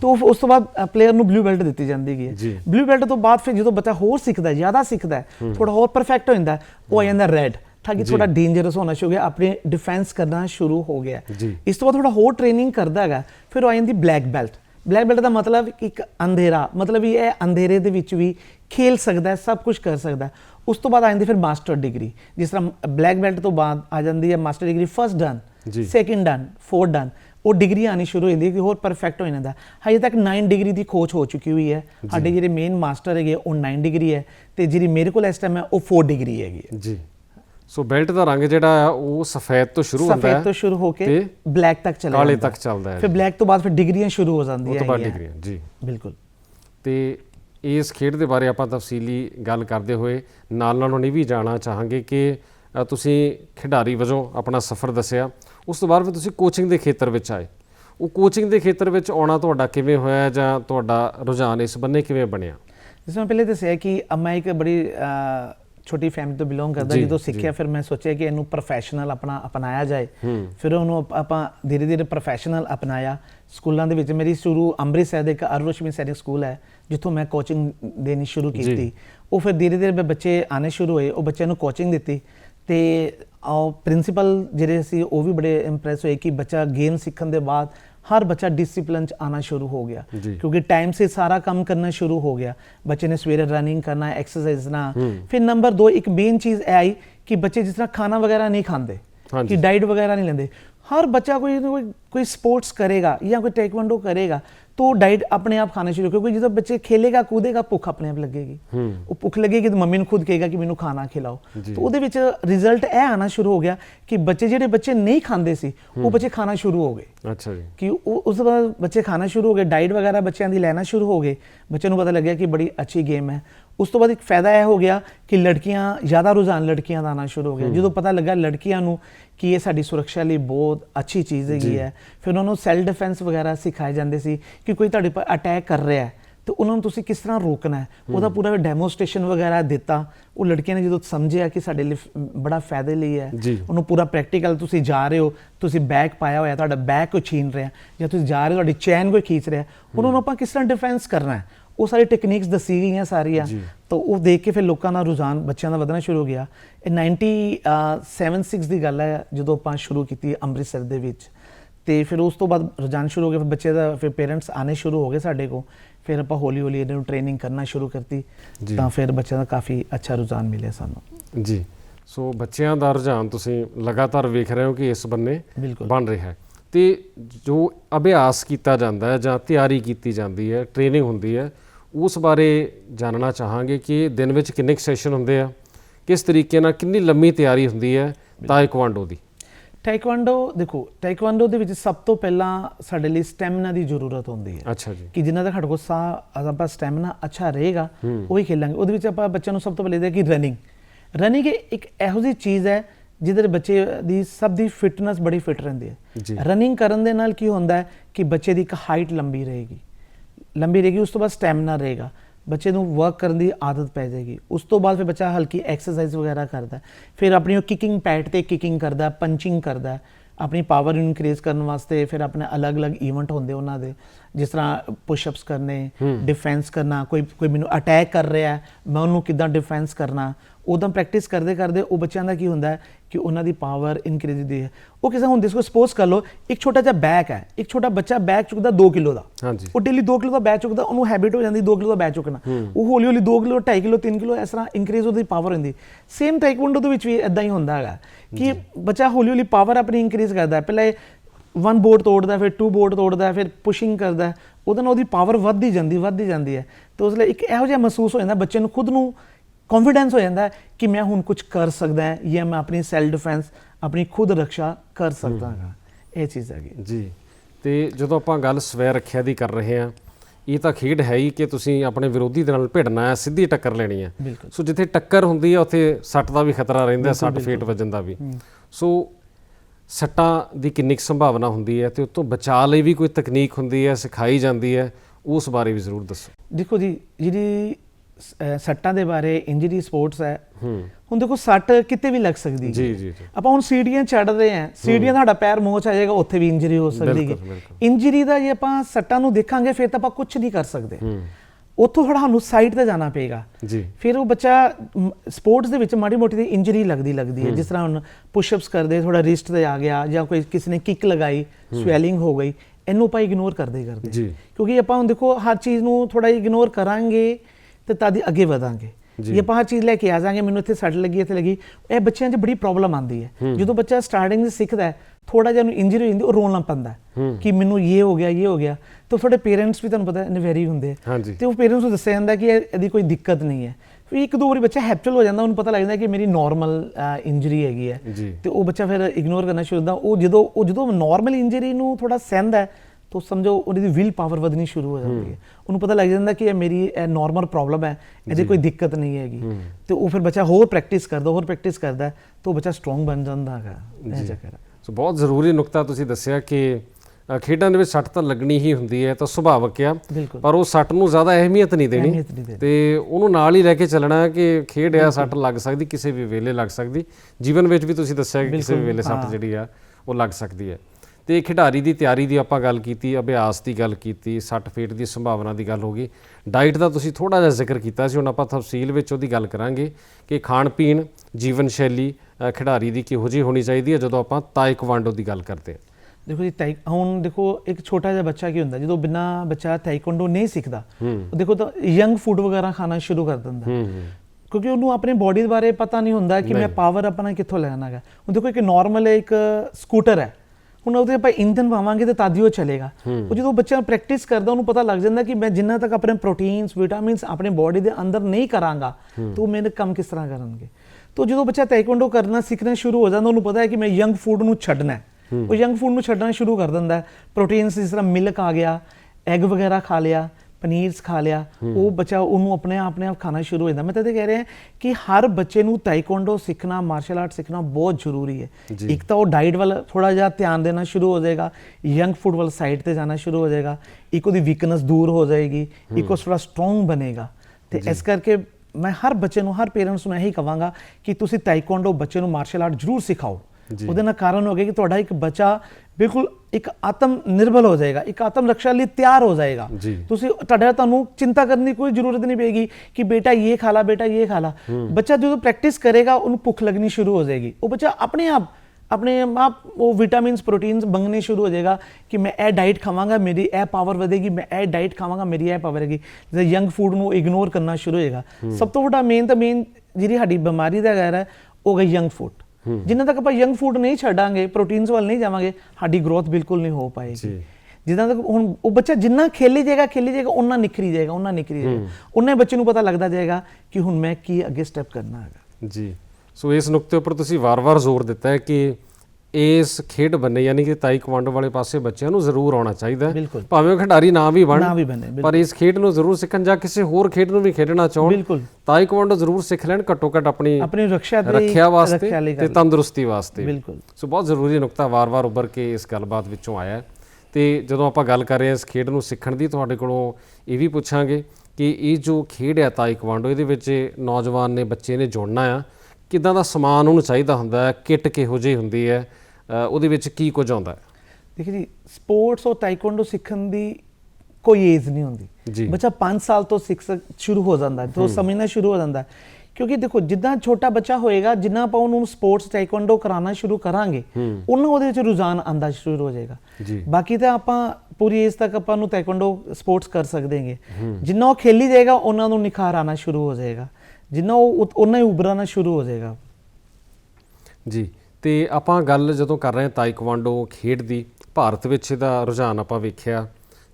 Speaker 2: ਤੋਂ ਉਸ ਤੋਂ ਬਾਅਦ ਪਲੇਅਰ ਨੂੰ ਬਲੂ ਬੈਲਟ ਦਿੱਤੀ ਜਾਂਦੀ ਹੈ। ਬਲੂ ਬੈਲਟ ਤੋਂ ਬਾਅਦ ਫਿਰ ਜਦੋਂ ਬੱਚਾ ਹੋਰ ਸਿੱਖਦਾ ਜ਼ਿਆਦਾ ਸਿੱਖਦਾ ਥੋੜਾ ਹੋਰ ਪਰਫੈਕਟ ਹੋ ਜਾਂਦਾ ਉਹ ਆ ਜਾਂਦਾ ਰੈੱਡ ਤਾਂ ਕਿ ਥੋੜਾ ਡੇਂਜਰਸ ਹੋਣਾ ਸ਼ੁਰੂ ਹੋ ਗਿਆ ਆਪਣੇ ਡਿਫੈਂਸ ਕਰਨਾ ਸ਼ੁਰੂ ਹੋ ਗਿਆ। ਇਸ ਤੋਂ ਬਾਅਦ ਥੋੜਾ ਹੋਰ ਟ੍ਰੇਨਿੰਗ ਕਰਦਾ ਹੈਗਾ ਫਿਰ ਉਹ ਆ ਜਾਂਦੀ ਬਲੈਕ ਬੈਲਟ ਬਲੈਕ ਬੈਲਟ ਦਾ ਮਤਲਬ ਇੱਕ ਅੰਧੇਰਾ ਮਤਲਬ ਇਹ ਹੈ ਅੰਧੇਰੇ ਦੇ ਵਿੱਚ ਵੀ ਖੇਲ ਸਕਦਾ ਹੈ ਸਭ ਕੁਝ ਕਰ ਸਕਦਾ ਹੈ। ਉਸ ਤੋਂ ਬਾਅਦ ਆ ਜਾਂਦੀ ਫਿਰ ਮਾਸਟਰ ਡਿਗਰੀ ਜਿਸ ਤਰ੍ਹਾਂ ਬਲੈਕ ਬੈਲਟ ਤੋਂ ਬਾਅਦ ਆ ਜਾਂਦੀ ਹੈ master degree first
Speaker 1: dan.
Speaker 2: Second dan fourth dan ਉਹ ਡਿਗਰੀ ਆਣੀ ਸ਼ੁਰੂ ਹੋ ਜਾਂਦੀ ਹੈ ਕਿ ਹੋਰ ਪਰਫੈਕਟ ਹੋ ਜਾਂਦਾ ਹਜੇ ਤੱਕ 9 ਡਿਗਰੀ ਦੀ ਖੋਜ ਹੋ ਚੁੱਕੀ ਹੋਈ ਹੈ। ਸਾਡੇ ਜਿਹੜੇ ਮੇਨ ਮਾਸਟਰ ਹੈਗੇ ਉਹ 9 ਡਿਗਰੀ ਹੈ ਤੇ ਜਿਹੜੀ ਮੇਰੇ ਕੋਲ ਇਸ ਟਾਈਮ ਹੈ ਉਹ 4 ਡਿਗਰੀ ਹੈਗੀ ਹੈ।
Speaker 1: ਜੀ। ਸੋ ਬੈਲਟ ਦਾ ਰੰਗ ਜਿਹੜਾ ਆ ਉਹ ਸਫੈਦ ਤੋਂ ਸ਼ੁਰੂ ਹੁੰਦਾ ਹੈ
Speaker 2: ਸਫੇਦ ਤੋਂ ਸ਼ੁਰੂ ਹੋ ਕੇ ਬਲੈਕ ਤੱਕ ਚਲਾ
Speaker 1: ਕਾਲੇ
Speaker 2: ਜਾਂਦਾ
Speaker 1: ਤੱਕ ਚੱਲਦਾ ਹੈ।
Speaker 2: ਫਿਰ ਬਲੈਕ ਤੋਂ ਬਾਅਦ ਫਿਰ ਡਿਗਰੀਆਂ ਸ਼ੁਰੂ ਹੋ
Speaker 1: ਉਹ
Speaker 2: ਜਾਂਦੀਆਂ
Speaker 1: ਤੋਂ ਬਾਅਦ। ਡਿਗਰੀਆਂ ਜੀ।
Speaker 2: ਬਿਲਕੁਲ।
Speaker 1: ਤੇ ਇਸ ਖੇਡ ਦੇ ਬਾਰੇ ਆਪਾਂ ਤਫਸੀਲੀ ਗੱਲ ਕਰਦੇ ਹੋਏ ਨਾਲ ਨਾਲ ਹੁਣ ਇਹ ਵੀ ਜਾਣਨਾ ਚਾਹਾਂਗੇ ਕਿ ਤੁਸੀਂ ਖਿਡਾਰੀ ਵਜੋਂ ਆਪਣਾ ਸਫ਼ਰ ਦੱਸਿਆ। ਉਸ ਤੋਂ ਬਾਅਦ ਫਿਰ ਤੁਸੀਂ ਕੋਚਿੰਗ ਦੇ ਖੇਤਰ ਵਿੱਚ ਆਏ। ਉਹ ਕੋਚਿੰਗ ਦੇ ਖੇਤਰ ਵਿੱਚ ਆਉਣਾ ਤੁਹਾਡਾ ਕਿਵੇਂ ਹੋਇਆ ਜਾਂ ਤੁਹਾਡਾ ਰੁਝਾਨ ਇਸ ਬੰਨੇ ਕਿਵੇਂ ਬਣਿਆ?
Speaker 2: ਜਿਸ ਮੈਂ ਪਹਿਲੇ ਦੱਸਿਆ ਕਿ ਮੈਂ ਇੱਕ ਬੜੀ ਛੋਟੀ ਫੈਮਿਲੀ ਤੋਂ ਬਿਲੋਂਗ ਕਰਦਾ ਜਦੋਂ ਸਿੱਖਿਆ ਫਿਰ ਮੈਂ ਸੋਚਿਆ ਕਿ ਇਹਨੂੰ ਪ੍ਰੋਫੈਸ਼ਨਲ ਆਪਣਾ ਅਪਣਾਇਆ ਜਾਏ। ਫਿਰ ਉਹਨੂੰ ਆਪ- ਧੀਰੇ ਧੀਰੇ ਪ੍ਰੋਫੈਸ਼ਨਲ ਅਪਣਾਇਆ। ਸਕੂਲਾਂ ਦੇ ਵਿੱਚ ਮੇਰੀ ਸ਼ੁਰੂ ਅੰਮ੍ਰਿਤਸਰ ਦੇ ਇੱਕ ਅਰਵਸ਼ਮੀ ਸੈਨਿਕ ਸਕੂਲ ਹੈ ਜਿੱਥੋਂ ਮੈਂ ਕੋਚਿੰਗ ਦੇਣੀ ਸ਼ੁਰੂ। ਕੀਤੀ। ਉਹ ਫਿਰ ਧੀਰੇ ਧੀਰੇ ਬੱਚੇ ਆਨੇ ਸ਼ੁਰੂ ਹੋਏ ਉਹ ਬੱਚਿਆਂ ਨੂੰ ਕੋਚਿੰਗ ਦਿੱਤੀ। ਤੇ ਉਹ ਪ੍ਰਿੰਸੀਪਲ ਜਿਹੜੇ ਸੀ ਉਹ ਵੀ ਬੜੇ ਇੰਪ੍ਰੈਸ ਹੋਏ ਕਿ ਬੱਚਾ ਗੇਮ ਸਿੱਖਣ ਦੇ ਬਾਅਦ ਹਰ ਬੱਚਾ ਡਿਸਪਲਿਨ ਚ ਆਣਾ ਸ਼ੁਰੂ ਹੋ ਗਿਆ। ਕਿਉਂਕਿ ਟਾਈਮ ਸੇ ਸਾਰਾ ਕੰਮ ਕਰਨਾ ਸ਼ੁਰੂ ਹੋ ਗਿਆ ਬੱਚੇ ਨੇ ਸਵੇਰੇ ਰਨਿੰਗ ਕਰਨਾ ਐਕਸਰਸਾਈਜ਼ ਨਾ। ਫਿਰ ਨੰਬਰ 2 ਇੱਕ ਮੇਨ ਚੀਜ਼ ਇਹ ਆਈ ਕਿ ਬੱਚੇ ਜਿਸ ਤਰ੍ਹਾਂ ਖਾਣਾ ਵਗੈਰਾ ਨਹੀਂ ਖਾਂਦੇ। ਕਿ ਡਾਈਟ ਵਗੈਰਾ ਨਹੀਂ ਲੈਂਦੇ ਹਰ ਬੱਚਾ ਕੋਈ ਕੋਈ ਕੋਈ ਸਪੋਰਟਸ ਕਰੇਗਾ ਜਾਂ ਕੋਈ ਟਾਈਕਵਾਂਡੋ ਕਰੇਗਾ तो ਡਾਈਟ ਆਪਣੇ ਆਪ ਖਾਣਾ ਸ਼ੁਰੂ ਕਿਉਂਕਿ ਜਦੋਂ ਬੱਚੇ ਖੇਲੇਗਾ ਕੂਦੇਗਾ ਭੁੱਖ ਆਪਣੇ ਆਪ ਲੱਗੇਗੀ
Speaker 1: ਹੂੰ
Speaker 2: ਉਹ ਭੁੱਖ ਲੱਗੇਗੀ ਤਾਂ ਮੰਮੀ ਨੂੰ ਖੁਦ ਕਹੇਗਾ ਕਿ ਮੈਨੂੰ ਖਾਣਾ ਖਿਲਾਓ
Speaker 1: ਜੀ।
Speaker 2: ਤਾਂ ਉਹਦੇ ਵਿੱਚ ਰਿਜ਼ਲਟ ਇਹ ਆਣਾ ਸ਼ੁਰੂ ਹੋ ਗਿਆ ਕਿ ਬੱਚੇ ਜਿਹੜੇ ਬੱਚੇ ਨਹੀਂ ਖਾਂਦੇ ਸੀ ਉਹ ਬੱਚੇ ਖਾਣਾ ਸ਼ੁਰੂ ਹੋ ਗਏ
Speaker 1: ਅੱਛਾ ਜੀ
Speaker 2: ਕਿ ਉਹ ਉਸ ਤੋਂ ਬਾਅਦ ਬੱਚੇ ਖਾਣਾ ਸ਼ੁਰੂ ਹੋ ਗਏ ਡਾਈਟ ਵਗੈਰਾ ਬੱਚਿਆਂ ਦੀ ਲੈਣਾ ਸ਼ੁਰੂ ਹੋ ਗਏ ਬੱਚਿਆਂ ਨੂੰ ਪਤਾ ਲੱਗਿਆ ਕਿ ਬੜੀ ਅੱਛੀ ਗੇਮ ਹੈ ਉਸ ਤੋਂ ਬਾਅਦ ਇੱਕ ਫਾਇਦਾ ਇਹ ਹੋ ਗਿਆ ਕਿ ਲੜਕੀਆਂ ਜ਼ਿਆਦਾ ਰੁਝਾਨ ਲੜਕੀਆਂ ਦਾ ਆਉਣਾ ਸ਼ੁਰੂ ਹੋ ਗਿਆ। ਜਦੋਂ ਪਤਾ ਲੱਗਾ ਲੜਕੀਆਂ ਨੂੰ ਕਿ ਇਹ ਸਾਡੀ ਸੁਰੱਖਿਆ ਲਈ ਬਹੁਤ ਅੱਛੀ ਚੀਜ਼ ਹੈਗੀ ਹੈ ਫਿਰ ਉਹਨਾਂ ਨੂੰ ਸੈਲਫ ਡਿਫੈਂਸ ਵਗੈਰਾ ਸਿਖਾਏ ਜਾਂਦੇ ਸੀ ਕਿ ਕੋਈ ਤੁਹਾਡੇ ਪਰ ਅਟੈਕ ਕਰ ਰਿਹਾ ਹੈ ਤੇ ਉਹਨਾਂ ਨੂੰ ਤੁਸੀਂ ਕਿਸ ਤਰ੍ਹਾਂ ਰੋਕਣਾ ਹੈ? ਉਹਦਾ ਪੂਰਾ ਡੈਮੋਸਟ੍ਰੇਸ਼ਨ ਵਗੈਰਾ ਦਿੱਤਾ। ਉਹ ਲੜਕੀਆਂ ਨੇ ਜਦੋਂ ਸਮਝਿਆ ਕਿ ਸਾਡੇ ਲਈ ਬੜਾ ਫਾਇਦੇ ਲਈ ਹੈ। ਉਹਨੂੰ ਪੂਰਾ ਪ੍ਰੈਕਟੀਕਲ ਤੁਸੀਂ ਜਾ ਰਹੇ ਹੋ ਤੁਸੀਂ ਬੈਗ ਪਾਇਆ ਹੋਇਆ ਤੁਹਾਡਾ ਬੈਗ ਕੋਈ ਛੀਨ ਰਿਹਾ ਜਾਂ ਤੁਸੀਂ ਜਾ ਰਹੇ ਹੋ ਤੁਹਾਡੀ ਚੈਨ ਕੋਈ ਖੀਂਚ ਰਿਹਾ ਉਹਨਾਂ ਨੂੰ ਆਪਾਂ ਕਿਸ ਤਰ੍ਹਾਂ ਡਿਫੈਂਸ ਕਰਨਾ ਹੈ? ਉਹ ਸਾਰੀ ਟੈਕਨੀਕਸ ਦੱਸੀ ਗਈਆਂ ਸਾਰੀਆਂ। ਤਾਂ ਉਹ ਦੇਖ ਕੇ ਫਿਰ ਲੋਕਾਂ ਦਾ ਰੁਝਾਨ ਬੱਚਿਆਂ ਦਾ ਵਧਣਾ ਸ਼ੁਰੂ ਹੋ ਗਿਆ। ਇਹ 1976 ਦੀ ਗੱਲ ਹੈ ਜਦੋਂ ਆਪਾਂ ਸ਼ੁਰੂ ਕੀਤੀ ਅੰਮ੍ਰਿਤਸਰ ਦੇ ਵਿੱਚ। ਤੇ ਫਿਰ ਉਸ ਤੋਂ ਬਾਅਦ ਰੁਝਾਨ ਸ਼ੁਰੂ ਹੋ ਗਿਆ ਫਿਰ ਬੱਚੇ ਦਾ ਫਿਰ ਪੇਰੈਂਟਸ ਆਨੇ ਸ਼ੁਰੂ ਹੋ ਗਏ ਸਾਡੇ ਕੋਲ। ਫਿਰ ਆਪਾਂ ਹੌਲੀ ਹੌਲੀ ਇਹਨਾਂ ਨੂੰ ਟ੍ਰੇਨਿੰਗ ਕਰਨਾ ਸ਼ੁਰੂ ਕਰਤੀ। ਤਾਂ ਫਿਰ ਬੱਚਿਆਂ ਦਾ ਕਾਫੀ ਅੱਛਾ ਰੁਝਾਨ ਮਿਲਿਆ ਸਾਨੂੰ।
Speaker 1: ਜੀ। ਸੋ ਬੱਚਿਆਂ ਦਾ ਰੁਝਾਨ ਤੁਸੀਂ ਲਗਾਤਾਰ ਵੇਖ ਰਹੇ ਹੋ ਕਿ ਇਸ ਬੰਨੇ ਬਣ ਰਿਹਾ ਹੈ। ਤੇ ਜੋ ਅਭਿਆਸ ਕੀਤਾ ਜਾਂਦਾ ਹੈ ਜਾਂ ਤਿਆਰੀ ਕੀਤੀ ਜਾਂਦੀ ਹੈ ਟ੍ਰੇਨਿੰਗ ਹੁੰਦੀ ਹੈ ਉਸ ਬਾਰੇ ਜਾਣਨਾ ਚਾਹਾਂਗੇ ਕਿ ਦਿਨ ਵਿੱਚ ਕਿੰਨੇ ਸੈਸ਼ਨ ਹੁੰਦੇ ਆ ਕਿਸ ਤਰੀਕੇ ਨਾਲ ਕਿੰਨੀ ਲੰਮੀ ਤਿਆਰੀ ਹੁੰਦੀ ਹੈ ਤਾਇਕਵਾਂਡੋ ਦੀ।
Speaker 2: ਟਾਈਕਵਾਂਡੋ ਦੇਖੋ ਟਾਈਕਵਾਂਡੋ ਦੇ ਵਿੱਚ ਸਭ ਤੋਂ ਪਹਿਲਾਂ ਸਾਡੇ ਲਈ ਸਟੈਮਿਨਾ ਦੀ ਜ਼ਰੂਰਤ ਹੁੰਦੀ ਹੈ।
Speaker 1: ਅੱਛਾ ਜੀ।
Speaker 2: ਕਿ ਜਿੰਨਾ ਤੱਕ ਸਾਡੇ ਕੋਲ ਸਾਹ ਆਪਾਂ ਸਟੈਮਿਨਾ ਅੱਛਾ ਰਹੇਗਾ
Speaker 1: ਹੂੰ।
Speaker 2: ਉਹੀ ਖੇਲਾਂਗੇ। ਉਹਦੇ ਵਿੱਚ ਆਪਾਂ ਬੱਚਿਆਂ ਨੂੰ ਸਭ ਤੋਂ ਪਹਿਲੇ ਦੇ ਕਿ ਰਨਿੰਗ ਰਨਿੰਗ ਇੱਕ ਇਹੋ ਜਿਹੀ ਚੀਜ਼ ਹੈ ਜਿਹਦੇ ਬੱਚੇ ਦੀ ਸਭ ਦੀ ਫਿਟਨੈਸ ਬੜੀ ਫਿਟ ਰਹਿੰਦੀ। ਹੈ। ਰਨਿੰਗ ਕਰਨ ਦੇ ਨਾਲ ਕੀ ਹੁੰਦਾ ਹੈ ਕਿ ਬੱਚੇ ਦੀ ਇੱਕ ਹਾਈਟ ਲੰਬੀ ਰਹੇਗੀ। ਲੰਬੀ ਰਹੇਗੀ ਉਸ ਤੋਂ ਬਾਅਦ ਸਟੈਮਿਨਾ ਰਹੇਗਾ ਬੱਚੇ ਨੂੰ ਵਰਕ ਕਰਨ ਦੀ ਆਦਤ ਪੈ ਜਾਏਗੀ ਉਸ ਤੋਂ ਬਾਅਦ ਫਿਰ ਬੱਚਾ ਹਲਕੀ ਐਕਸਰਸਾਈਜ਼ ਵਗੈਰਾ ਕਰਦਾ। ਫਿਰ ਆਪਣੀ ਉਹ ਕਿਕਿੰਗ ਪੈਡ ਤੇ ਕਿਕਿੰਗ ਕਰਦਾ ਪੰਚਿੰਗ ਕਰਦਾ। ਆਪਣੀ ਪਾਵਰ ਇਨਕਰੀਜ਼ ਕਰਨ ਵਾਸਤੇ ਫਿਰ ਆਪਣੇ ਅਲੱਗ-ਅਲੱਗ ਇਵੈਂਟ ਹੁੰਦੇ ਉਹਨਾਂ ਦੇ ਜਿਸ ਤਰ੍ਹਾਂ ਪੁਸ਼-ਅਪਸ ਕਰਨੇ ਡਿਫੈਂਸ ਕਰਨਾ ਕੋਈ ਕੋਈ ਮੈਨੂੰ ਅਟੈਕ ਕਰ ਰਿਹਾ ਮੈਂ ਉਹਨੂੰ ਕਿਦਾਂ ਡਿਫੈਂਸ ਕਰਨਾ ਉਦੋਂ ਪ੍ਰੈਕਟਿਸ ਕਰਦੇ ਕਰਦੇ ਉਹ ਬੱਚਿਆਂ ਦਾ ਕੀ ਹੁੰਦਾ ਹੈ ਕਿ ਉਹਨਾਂ ਦੀ ਪਾਵਰ ਇਨਕਰੀਜ਼ ਹੁੰਦੀ ਹੈ। ਉਹ ਕਿਸੇ ਹੁਣ ਦੇਖੋ ਸਪੋਜ਼ ਕਰ ਲਓ ਇੱਕ ਛੋਟਾ ਜਿਹਾ ਬੈਗ ਹੈ ਇੱਕ ਛੋਟਾ ਬੱਚਾ ਬੈਗ ਚੁੱਕਦਾ 2 ਕਿਲੋ ਦਾ।
Speaker 1: ਹਾਂਜੀ।
Speaker 2: ਉਹ ਡੇਲੀ 2 ਕਿਲੋ ਦਾ ਬੈਚ ਚੁੱਕਦਾ ਉਹਨੂੰ ਹੈਬਿਟ ਹੋ ਜਾਂਦੀ 2 ਕਿਲੋ ਦਾ ਬੈਚ ਚੁੱਕਣਾ। ਉਹ ਹੌਲੀ ਹੌਲੀ 2 ਕਿਲੋ 2.5 ਕਿਲੋ 3 ਕਿਲੋ ਇਸ ਤਰ੍ਹਾਂ ਇਨਕਰੀਜ਼ ਉਹਦੀ ਪਾਵਰ ਹੁੰਦੀ। ਸੇਮ ਟਾਈਕਵਾਂਡੋ ਦੇ ਵਿੱਚ ਵੀ ਇਦਾਂ ਹੀ ਹੁੰਦਾ ਹੈਗਾ ਕਿ ਬੱਚਾ ਹੌਲੀ ਹੌਲੀ ਪਾਵਰ ਆਪਣੀ ਇਨਕਰੀਜ਼ ਕਰਦਾ ਹੈ। ਪਹਿਲੇ ਵਨ ਬੋਰਡ ਤੋੜਦਾ ਫਿਰ ਟੂ ਬੋਰਡ ਤੋੜਦਾ ਫਿਰ ਪੁਸ਼ਿੰਗ ਕਰਦਾ। ਉਹਦੇ ਨਾਲ ਉਹਦੀ ਪਾਵਰ ਵੱਧਦੀ ਜਾਂਦੀ ਵੱਧਦੀ ਜਾਂਦੀ ਹੈ। ਤੇ ਉਸ ਲਈ ਇੱਕ ਇਹੋ ਜਿਹਾ ਮਹਿਸੂਸ ਹੋ ਜਾਂਦਾ ਬੱਚੇ ਨੂੰ ਖੁਦ ਨੂੰ ਕੌਨਫੀਡੈਂਸ ਹੋ ਜਾਂਦਾ ਹੈ ਕਿ ਮੈਂ ਹੁਣ ਕੁਝ ਕਰ ਸਕਦਾ ਹਾਂ ਜਾਂ ਮੈਂ ਆਪਣੀ ਸੈਲਫ ਡਿਫੈਂਸ ਆਪਣੀ ਖੁਦ ਰੱਖਿਆ ਕਰ ਸਕਦਾ ਹਾਂ ਇਹ ਚੀਜ਼ ਹੈਗੀ।
Speaker 1: ਜੀ। ਤੇ ਜਦੋਂ ਆਪਾਂ ਗੱਲ ਸਵੈ ਰੱਖਿਆ ਦੀ ਕਰ ਰਹੇ ਹਾਂ ਇਹ ਤਾਂ ਖੇਡ ਹੈ ਹੀ ਕਿ ਤੁਸੀਂ ਆਪਣੇ ਵਿਰੋਧੀ ਦੇ ਨਾਲ ਭਿੜਨਾ ਹੈ ਸਿੱਧੀ ਟੱਕਰ ਲੈਣੀ ਹੈ। ਸੋ ਜਿੱਥੇ ਟੱਕਰ ਹੁੰਦੀ ਹੈ ਉੱਥੇ ਸੱਟ ਦਾ ਵੀ ਖਤਰਾ ਰਹਿੰਦਾ ਹੈ, ਸੱਟ ਫੇਟ ਵੱਜਣ ਦਾ ਵੀ। ਸੋ ਸੱਟਾਂ ਦੀ ਕਿੰਨੀ ਕੁ ਸੰਭਾਵਨਾ ਹੁੰਦੀ ਹੈ ਤੇ ਉਤੋਂ ਬਚਾਅ ਲਈ ਵੀ ਕੋਈ ਤਕਨੀਕ ਹੁੰਦੀ ਹੈ ਸਿਖਾਈ ਜਾਂਦੀ ਹੈ ਉਸ ਬਾਰੇ ਵੀ ਜ਼ਰੂਰ ਦੱਸੋ।
Speaker 2: ਦੇਖੋ ਜੀ ਜਿਹੜੀ ਸੱਟਾਂ ਦੇ ਬਾਰੇ ਇੰਜਰੀ ਸਪੋਰਟਸ ਹੈ। ਹੁਣ ਦੇਖੋ ਸੱਟ ਕਿਤੇ ਵੀ ਲੱਗ ਸਕਦੀ ਹੈ।
Speaker 1: ਜੀ ਜੀ ਜੀ।
Speaker 2: ਆਪਾਂ ਹੁਣ ਸੀੜੀਆਂ ਚੜ੍ਹਦੇ ਆਂ ਸੀੜੀਆਂ ਸਾਡਾ ਪੈਰ ਮੋਚ ਆ ਜਾਏਗਾ ਉੱਥੇ ਵੀ ਇੰਜਰੀ ਹੋ ਸਕਦੀ ਹੈ। ਇੰਜਰੀ ਦਾ ਜੇ ਆਪਾਂ ਸੱਟਾਂ ਨੂੰ ਦੇਖਾਂਗੇ ਫਿਰ ਤਾਂ ਆਪਾਂ ਕੁਝ ਨਹੀਂ ਕਰ ਸਕਦੇ। ਉੱਥੋਂ ਥੋੜਾ ਸਾਨੂੰ ਸਾਈਡ ਤੇ ਜਾਣਾ ਪਏਗਾ।
Speaker 1: ਜੀ।
Speaker 2: ਫਿਰ ਉਹ ਬੱਚਾ ਸਪੋਰਟਸ ਦੇ ਵਿੱਚ ਮਾੜੀ ਮੋਟੀ ਦੀ ਇੰਜਰੀ ਲੱਗਦੀ ਲੱਗਦੀ ਹੈ। ਜਿਸ ਤਰ੍ਹਾਂ ਹੁਣ ਪੁਸ਼-ਅਪਸ ਕਰਦੇ ਥੋੜਾ ਰਿਸਟ ਤੇ ਆ ਗਿਆ ਜਾਂ ਕੋਈ ਕਿਸੇ ਨੇ ਕਿੱਕ ਲਗਾਈ ਸਵੈਲਿੰਗ ਹੋ ਗਈ ਇਹਨੂੰ ਆਪਾਂ ਇਗਨੋਰ ਕਰਦੇ ਕਰਦੇ ਕਿਉਂਕਿ ਆਪਾਂ ਹੁਣ ਦੇਖੋ ਹਰ ਚੀਜ਼ ਨੂੰ ਥੋੜਾ ਇਗਨੋਰ ਕਰਾਂਗੇ ਤੇ ਤਦ ਅੱਗੇ ਵਧਾਂਗੇ।
Speaker 1: ਜੀ।
Speaker 2: ਆਪਾਂ ਹਰ ਚੀਜ਼ ਲੈ ਕੇ ਆ ਜਾਾਂਗੇ ਮੈਨੂੰ ਇੱਥੇ ਸੱਟ ਲੱਗੀ ਇੱਥੇ ਲੱਗੀ ਇਹ ਬੱਚਿਆਂ 'ਚ ਬੜੀ ਪ੍ਰੋਬਲਮ ਆਉਂਦੀ ਹੈ। ਜਦੋਂ ਬੱਚਾ ਸਟਾਰਟਿੰਗ 'ਚ ਸਿੱਖਦਾ ਹੈ ਥੋੜਾ ਜਿਹਾ ਨੂੰ ਇੰਜਰੀ ਹੋ ਜਾਂਦੀ ਉਹ ਰੋਣ ਲੱਗ ਪੈਂਦਾ। ਕਿ ਮੈਨੂੰ ਇਹ ਹੋ ਗਿਆ ਇਹ ਹੋ ਗਿਆ। ਤਾਂ ਤੁਹਾਡੇ ਪੇਰੈਂਟਸ ਵੀ ਤੁਹਾਨੂੰ ਪਤਾ ਨਵੇਰੀ ਹੁੰਦੇ ਤੇ ਉਹ ਪੇਰੈਂਟਸ ਨੂੰ ਦੱਸਿਆ ਜਾਂਦਾ ਕਿ ਇਹ- ਇਹਦੀ ਕੋਈ ਦਿੱਕਤ ਨਹੀਂ ਹੈ। ਫਿਰ ਇੱਕ ਦੋ ਵਾਰੀ ਬੱਚਾ ਹੈਪਚੁਅਲ ਹੋ ਜਾਂਦਾ ਉਹਨੂੰ ਪਤਾ ਲੱਗ ਜਾਂਦਾ ਕਿ ਮੇਰੀ ਨਾਰਮਲ ਇੰਜਰੀ ਹੈਗੀ ਹੈ। ਤੇ ਉਹ ਬੱਚਾ ਫਿਰ ਇਗਨੋਰ ਕਰਨਾ ਸ਼ੁਰੂ ਹੁੰਦਾ। ਉਹ ਜਦੋਂ ਉਹ ਜਦੋਂ ਨਾਰਮਲ ਇੰਜਰੀ ਨੂੰ ਥੋੜਾ ਸਹਿੰਦਾ ਹੈ, ਤਾਂ ਸਮਝੋ ਉਹਦੀ ਵਿਲ ਪਾਵਰ ਵਧਣੀ ਸ਼ੁਰੂ ਹੋ ਜਾਂਦੀ ਹੈ। ਉਹਨੂੰ ਪਤਾ ਲੱਗ ਜਾਂਦਾ ਕਿ ਇਹ ਮੇਰੀ ਇਹ ਨਾਰਮਲ ਪ੍ਰੋਬਲਮ ਹੈ ਇਹਦੀ ਕੋਈ ਦਿੱਕਤ ਨਹੀਂ ਹੈਗੀ। ਤੇ ਉਹ ਫਿਰ ਬੱਚਾ ਹੋਰ ਪ੍ਰੈਕਟਿਸ ਕਰਦਾ ਹੋਰ ਪ੍ਰੈਕਟਿਸ ਕਰਦਾ ਤਾਂ ਉਹ ਬੱਚਾ ਸਟਰੋਂਗ ਬਣ ਜਾਂਦਾ ਹੈਗਾ। ਇਹ ਚੱਕਰ
Speaker 1: ਸੋ ਬਹੁਤ ਜ਼ਰੂਰੀ ਨੁਕਤਾ ਤੁਸੀਂ ਦੱਸਿਆ ਕਿ ਖੇਡਾਂ ਦੇ ਵਿੱਚ ਸੱਟ ਤਾਂ ਲੱਗਣੀ ਹੀ ਹੁੰਦੀ ਹੈ ਤਾਂ ਸੁਭਾਵਕ ਆ। ਪਰ ਉਹ ਸੱਟ ਨੂੰ ਜ਼ਿਆਦਾ ਅਹਿਮੀਅਤ ਨਹੀਂ ਦੇਣੀ। ਤੇ ਉਹਨੂੰ ਨਾਲ ਹੀ ਲੈ ਕੇ ਚੱਲਣਾ ਕਿ ਖੇਡ ਆ ਸੱਟ ਲੱਗ ਸਕਦੀ ਕਿਸੇ ਵੀ ਵੇਲੇ ਲੱਗ ਸਕਦੀ। ਜੀਵਨ ਵਿੱਚ ਵੀ ਤੁਸੀਂ ਦੱਸਿਆ ਕਿ ਕਿਸੇ ਵੀ ਵੇਲੇ ਸੱਟ ਜਿਹੜੀ ਆ ਉਹ ਲੱਗ ਸਕਦੀ ਹੈ। ਤੇ ਖਿਡਾਰੀ ਦੀ ਤਿਆਰੀ ਦੀ ਆਪਾਂ ਗੱਲ ਕੀਤੀ ਅਭਿਆਸ ਦੀ ਗੱਲ ਕੀਤੀ ਸੱਟ ਫੇਟ ਦੀ ਸੰਭਾਵਨਾ ਦੀ ਗੱਲ ਹੋ ਗਈ। ਡਾਈਟ ਦਾ ਤੁਸੀਂ ਥੋੜਾ ਜਿਹਾ ਜ਼ਿਕਰ ਕੀਤਾ ਸੀ ਹੁਣ ਆਪਾਂ ਤਫਸੀਲ ਵਿੱਚ ਉਹਦੀ ਗੱਲ ਕਰਾਂਗੇ ਕਿ ਖਾਣ ਪੀਣ ਜੀਵਨ ਸ਼ੈਲੀ ਖਿਡਾਰੀ ਦੀ ਕਿਹੋ ਜਿਹੀ ਹੋਣੀ ਚਾਹੀਦੀ ਹੈ ਜਦੋਂ ਆਪਾਂ ਤਾਇਕਵਾਂਡੋ ਦੀ ਗੱਲ ਕਰਦੇ ਹਾਂ।
Speaker 2: ਦੇਖੋ ਜੀ ਤਾਈ ਹੁਣ ਦੇਖੋ ਇੱਕ ਛੋਟਾ ਜਿਹਾ ਬੱਚਾ ਕੀ ਹੁੰਦਾ ਜਦੋਂ ਬਿਨਾ ਬੱਚਾ ਤਾਈਕਵਾਂਡੋ ਨਹੀਂ ਸਿੱਖਦਾ ਉਹ ਦੇਖੋ ਤਾਂ ਯੰਗ ਫੂਡ ਵਗੈਰਾ ਖਾਣਾ ਸ਼ੁਰੂ ਕਰ ਦਿੰਦਾ।
Speaker 1: ਹੂੰ ਹੂੰ।
Speaker 2: ਕਿਉਂਕਿ ਉਹਨੂੰ ਆਪਣੀ ਬੋਡੀ ਬਾਰੇ ਪਤਾ ਨਹੀਂ ਹੁੰਦਾ ਕਿ ਮੈਂ ਪਾਵਰ ਆਪਣਾ ਕਿੱਥੋਂ ਲੈਣਾ ਹੈਗਾ ਹੁਣ ਦੇਖੋ ਇੱਕ ਨਾਰਮਲ ਇੱਕ ਸਕੂਟਰ ਹੈ ਹੁਣ ਉਹਦੇ ਆਪਾਂ ਇੰਧਨ ਪਾਵਾਂਗੇ ਤੇ ਤਾਦੀ ਉਹ ਚੱਲੇਗਾ ਉਹ ਜਦੋਂ ਬੱਚਾ ਪ੍ਰੈਕਟਿਸ ਕਰਦਾ ਉਹਨੂੰ ਪਤਾ ਲੱਗ ਜਾਂਦਾ ਕਿ ਮੈਂ ਜਿੰਨਾ ਤੱਕ ਆਪਣੇ ਪ੍ਰੋਟੀਨਸ ਵਿਟਾਮਿਨਸ ਆਪਣੇ ਬੋਡੀ ਦੇ ਅੰਦਰ ਨਹੀਂ ਕਰਾਂਗਾ ਤਾਂ ਮੇਰੇ ਕੰਮ ਕਿਸ ਤਰ੍ਹਾਂ ਕਰਨਗੇ? ਤਾਂ ਜਦੋਂ ਬੱਚਾ ਤਾਈਕਵਾਂਡੋ ਕਰਨਾ ਸਿੱਖਣਾ ਸ਼ੁਰੂ ਹੋ ਜਾਂਦਾ ਉਹਨੂੰ ਪਤਾ ਹੈ ਕਿ ਮੈਂ ਯੰਗ ਫੂਡ ਨੂੰ ਛੱਡਣਾ ਹੈ। ਉਹ ਯੰਗ ਫੂਡ ਨੂੰ ਛੱਡਣਾ ਸ਼ੁਰੂ ਕਰ ਦਿੰਦਾ ਹੈ। ਪ੍ਰੋਟੀਨਸ ਜਿਸ ਤਰ੍ਹਾਂ ਮਿਲਕ ਆ ਗਿਆ ਐਗ ਵਗੈਰਾ ਖਾ ਲਿਆ ਪਨੀਰਸ ਖਾ ਲਿਆ ਉਹ ਬੱਚਾ ਉਹਨੂੰ ਆਪਣੇ ਆਪਣੇ ਆਪ ਖਾਣਾ ਸ਼ੁਰੂ ਹੋ ਜਾਂਦਾ। ਮੈਂ ਤਾਂ ਇਹ ਕਹਿ ਰਿਹਾ ਕਿ ਹਰ ਬੱਚੇ ਨੂੰ ਤਾਈਕਵਾਂਡੋ ਸਿੱਖਣਾ ਮਾਰਸ਼ਲ ਆਰਟ ਸਿੱਖਣਾ ਬਹੁਤ ਜ਼ਰੂਰੀ ਹੈ। ਇੱਕ ਤਾਂ ਉਹ ਡਾਈਟ ਵੱਲ ਥੋੜਾ ਜਿਹਾ ਧਿਆਨ ਦੇਣਾ ਸ਼ੁਰੂ ਹੋ ਜਾਏਗਾ ਯੰਗ ਫੂਡ ਵੱਲ ਸਾਈਡ ਤੇ ਜਾਣਾ ਸ਼ੁਰੂ ਹੋ ਜਾਏਗਾ ਇੱਕ ਉਹਦੀ ਵੀਕਨੈਸ ਦੂਰ ਹੋ ਜਾਏਗੀ ਇੱਕ ਉਹ ਥੋੜਾ ਸਟਰੋਂਗ ਬਣੇਗਾ। ਤੇ ਇਸ ਕਰਕੇ ਮੈਂ ਹਰ ਬੱਚੇ ਨੂੰ ਹਰ ਪੇਰੈਂਟਸ ਨੂੰ ਇਹੀ ਕਹਾਂਗਾ ਕਿ ਤੁਸੀਂ ਤਾਈਕਵਾਂਡੋ ਬੱਚੇ ਨੂੰ ਮਾਰਸ਼ਲ ਆਰਟ ਜ਼ਰੂਰ ਸਿਖਾਓ। ਉਹਦੇ ਨਾਲ ਕਾਰਨ ਹੋ ਗਿਆ ਕਿ ਤੁਹਾਡਾ ਇੱਕ ਬੱਚਾ ਬਿਲਕੁਲ ਇੱਕ ਆਤਮ ਨਿਰਭਰ ਹੋ ਜਾਏਗਾ ਇੱਕ ਆਤਮ ਰੱਖਿਆ ਲਈ ਤਿਆਰ ਹੋ ਜਾਏਗਾ। ਤੁਸੀਂ ਤੁਹਾਡਾ ਤੁਹਾਨੂੰ ਚਿੰਤਾ ਕਰਨ ਦੀ ਕੋਈ ਜ਼ਰੂਰਤ ਨਹੀਂ ਪਏਗੀ ਕਿ ਬੇਟਾ ਇਹ ਖਾ ਲਾ ਬੇਟਾ ਇਹ ਖਾ ਲਾ। ਬੱਚਾ ਜਦੋਂ ਪ੍ਰੈਕਟਿਸ ਕਰੇਗਾ ਉਹਨੂੰ ਭੁੱਖ ਲੱਗਣੀ ਸ਼ੁਰੂ ਹੋ ਜਾਏਗੀ। ਉਹ ਬੱਚਾ ਆਪਣੇ ਆਪ ਆਪਣੇ ਆਪ ਉਹ ਵਿਟਾਮਿਨਸ ਪ੍ਰੋਟੀਨਸ ਮੰਗਣੇ ਸ਼ੁਰੂ ਹੋ ਜਾਏਗਾ ਕਿ ਮੈਂ ਇਹ ਡਾਈਟ ਖਾਵਾਂਗਾ ਮੇਰੀ ਇਹ ਪਾਵਰ ਵਧੇਗੀ ਮੈਂ ਇਹ ਡਾਈਟ ਖਾਵਾਂਗਾ ਮੇਰੀ ਇਹ ਪਾਵਰ ਹੈਗੀ। ਜੇ ਯੰਗ ਫੂਡ ਨੂੰ ਇਗਨੋਰ ਕਰਨਾ ਸ਼ੁਰੂ ਹੋ ਜਾਏਗਾ। ਸਭ ਤੋਂ ਵੱਡਾ ਮੇਨ ਤਾਂ ਮੇਨ ਜਿਹੜੀ ਸਾਡੀ ਬਿਮਾਰੀ ਦਾ ਗੈਰ ਹੈ ਉਹ ਹੈ ਯੰਗ ਫੂਡ ਜਿੰਨਾ ਤੱਕ ਆਪਾਂ ਯੰਗ ਫੂਡ ਨਹੀਂ ਛੱਡਾਂਗੇ ਪ੍ਰੋਟੀਨਸ ਵੱਲ ਨਹੀਂ ਜਾਵਾਂਗੇ ਸਾਡੀ ਗਰੋਥ ਬਿਲਕੁਲ ਨਹੀਂ ਹੋ ਪਾਏਗੀ। ਜਿੱਦਾਂ ਤੱਕ ਹੁਣ ਉਹ ਬੱਚਾ ਜਿੰਨਾ ਖੇਲੀ ਜਾਏਗਾ ਖੇਲੀ ਜਾਏਗਾ ਉਹਨਾਂ ਨਿਖਰੀ ਜਾਏਗਾ ਉਹਨਾਂ ਨਿਖਰੀ ਜਾਏਗਾ। ਉਹਨੇ ਬੱਚੇ ਨੂੰ ਪਤਾ ਲੱਗਦਾ ਜਾਏਗਾ ਕਿ ਹੁਣ ਮੈਂ ਕੀ ਅੱਗੇ ਸਟੈਪ ਕਰਨਾ ਹੈਗਾ।
Speaker 1: ਜੀ। ਸੋ ਇਸ ਨੁਕਤੇ ਉੱਪਰ ਤੁਸੀਂ ਵਾਰ-ਵਾਰ ਜ਼ੋਰ ਦਿੱਤਾ ਹੈ ਕਿ ਇਸ ਖੇਡ ਬੰਨੇ ਯਾਨੀ ਕਿ ਤਾਈਕਵਾਂਡੋ ਵਾਲੇ ਪਾਸੇ ਬੱਚਿਆਂ ਨੂੰ ਜ਼ਰੂਰ ਆਉਣਾ ਚਾਹੀਦਾ। ਭਾਵੇਂ ਉਹ ਖਿਡਾਰੀ ਨਾ ਵੀ ਬਣ। ਪਰ ਇਸ ਖੇਡ ਨੂੰ ਜ਼ਰੂਰ ਸਿੱਖਣ ਜਾਂ ਕਿਸੇ ਹੋਰ ਖੇਡ ਨੂੰ ਵੀ ਖੇਡਣਾ ਚਾਹਣ। ਤਾਈਕਵਾਂਡੋ ਜ਼ਰੂਰ ਸਿੱਖ ਲੈਣ ਘੱਟੋ ਘੱਟ ਆਪਣੀ
Speaker 2: ਆਪਣੀ ਰੱਖਿਆ ਦੇ
Speaker 1: ਰੱਖਿਆ ਵਾਸਤੇ ਤੇ ਤੰਦਰੁਸਤੀ ਵਾਸਤੇ
Speaker 2: ਬਿਲਕੁਲ
Speaker 1: ਸੋ ਬਹੁਤ ਜ਼ਰੂਰੀ ਨੁਕਤਾ ਵਾਰ-ਵਾਰ ਉੱਭਰ ਕੇ ਇਸ ਗੱਲਬਾਤ ਵਿੱਚੋਂ ਆਇਆ। ਤੇ ਜਦੋਂ ਆਪਾਂ ਗੱਲ ਕਰ ਰਹੇ ਹਾਂ ਇਸ ਖੇਡ ਨੂੰ ਸਿੱਖਣ ਦੀ ਤੁਹਾਡੇ ਕੋਲੋਂ ਇਹ ਵੀ ਪੁੱਛਾਂਗੇ ਕਿ ਇਹ ਜੋ ਖੇਡ ਹੈ ਤਾਈਕਵਾਂਡੋ ਇਹਦੇ ਵਿੱਚ ਨੌਜਵਾਨ ਨੇ ਬੱਚੇ ਨੇ ਜੁੜਨਾ ਆ ਕਿਦਾਂ ਦਾ ਸਮਾਨ ਉਹਨੂੰ ਚਾਹੀਦਾ ਹੁੰਦਾ ਹੈ? ਕਿੱਟ ਕਿਹੋ ਜਿਹੀ ਹੁੰਦੀ ਹੈ? ਉਹਦੇ ਵਿੱਚ ਕੀ ਕੁਝ ਆਉਂਦਾ ਹੈ?
Speaker 2: ਦੇਖੀ ਜੀ ਸਪੋਰਟਸ ਔਰ ਤਾਈਕਵਾਂਡੋ ਸਿੱਖਣ ਦੀ ਕੋਈ ਏਜ ਨਹੀਂ। ਹੁੰਦੀ। ਬੱਚਾ 5 ਸਾਲ ਤੋਂ ਸਿੱਖ ਸ਼ੁਰੂ ਹੋ ਜਾਂਦਾ ਹੈ ਤੋਂ ਸਮਝਣਾ ਸ਼ੁਰੂ ਹੋ ਜਾਂਦਾ ਹੈ। ਕਿਉਂਕਿ ਦੇਖੋ ਜਿੱਦਾਂ ਛੋਟਾ ਬੱਚਾ ਹੋਏਗਾ ਜਿੰਨਾ ਆਪਾਂ ਉਹਨੂੰ ਸਪੋਰਟਸ ਤਾਈਕਵਾਂਡੋ ਕਰਾਉਣਾ ਸ਼ੁਰੂ ਕਰਾਂਗੇ ਉਹਨਾਂ ਉਹਦੇ ਵਿੱਚ ਰੁਝਾਨ ਆਂਦਾ ਸ਼ੁਰੂ ਹੋ ਜਾਏਗਾ। ਬਾਕੀ ਤਾਂ ਆਪਾਂ ਪੂਰੀ ਏਜ ਤੱਕ ਆਪਾਂ ਨੂੰ ਤਾਈਕਵਾਂਡੋ ਸਪੋਰਟਸ ਕਰ ਸਕਦੇ ਹਾਂਗੇ ਜਿੰਨਾ ਉਹ ਖੇਲੀ ਜਾਏਗਾ ਉਹਨਾਂ ਨੂੰ ਨਿਖਾਰ ਆਣਾ ਸ਼ੁਰੂ ਹੋ ਜਾਏਗਾ। ਜਿੰਨਾ ਉਹ ਉਤ- ਉਹਨਾਂ ਹੀ ਉਭਰਨਾ ਸ਼ੁਰੂ ਹੋ ਜਾਏਗਾ।
Speaker 1: ਜੀ, ਤੇ ਆਪਾਂ ਗੱਲ ਜਦੋਂ ਕਰ ਰਹੇ ਹਾਂ ਤਾਈਕਵਾਂਡੋ ਖੇਡ ਦੀ, ਭਾਰਤ ਵਿੱਚ ਇਹਦਾ ਰੁਝਾਨ ਆਪਾਂ ਵੇਖਿਆ।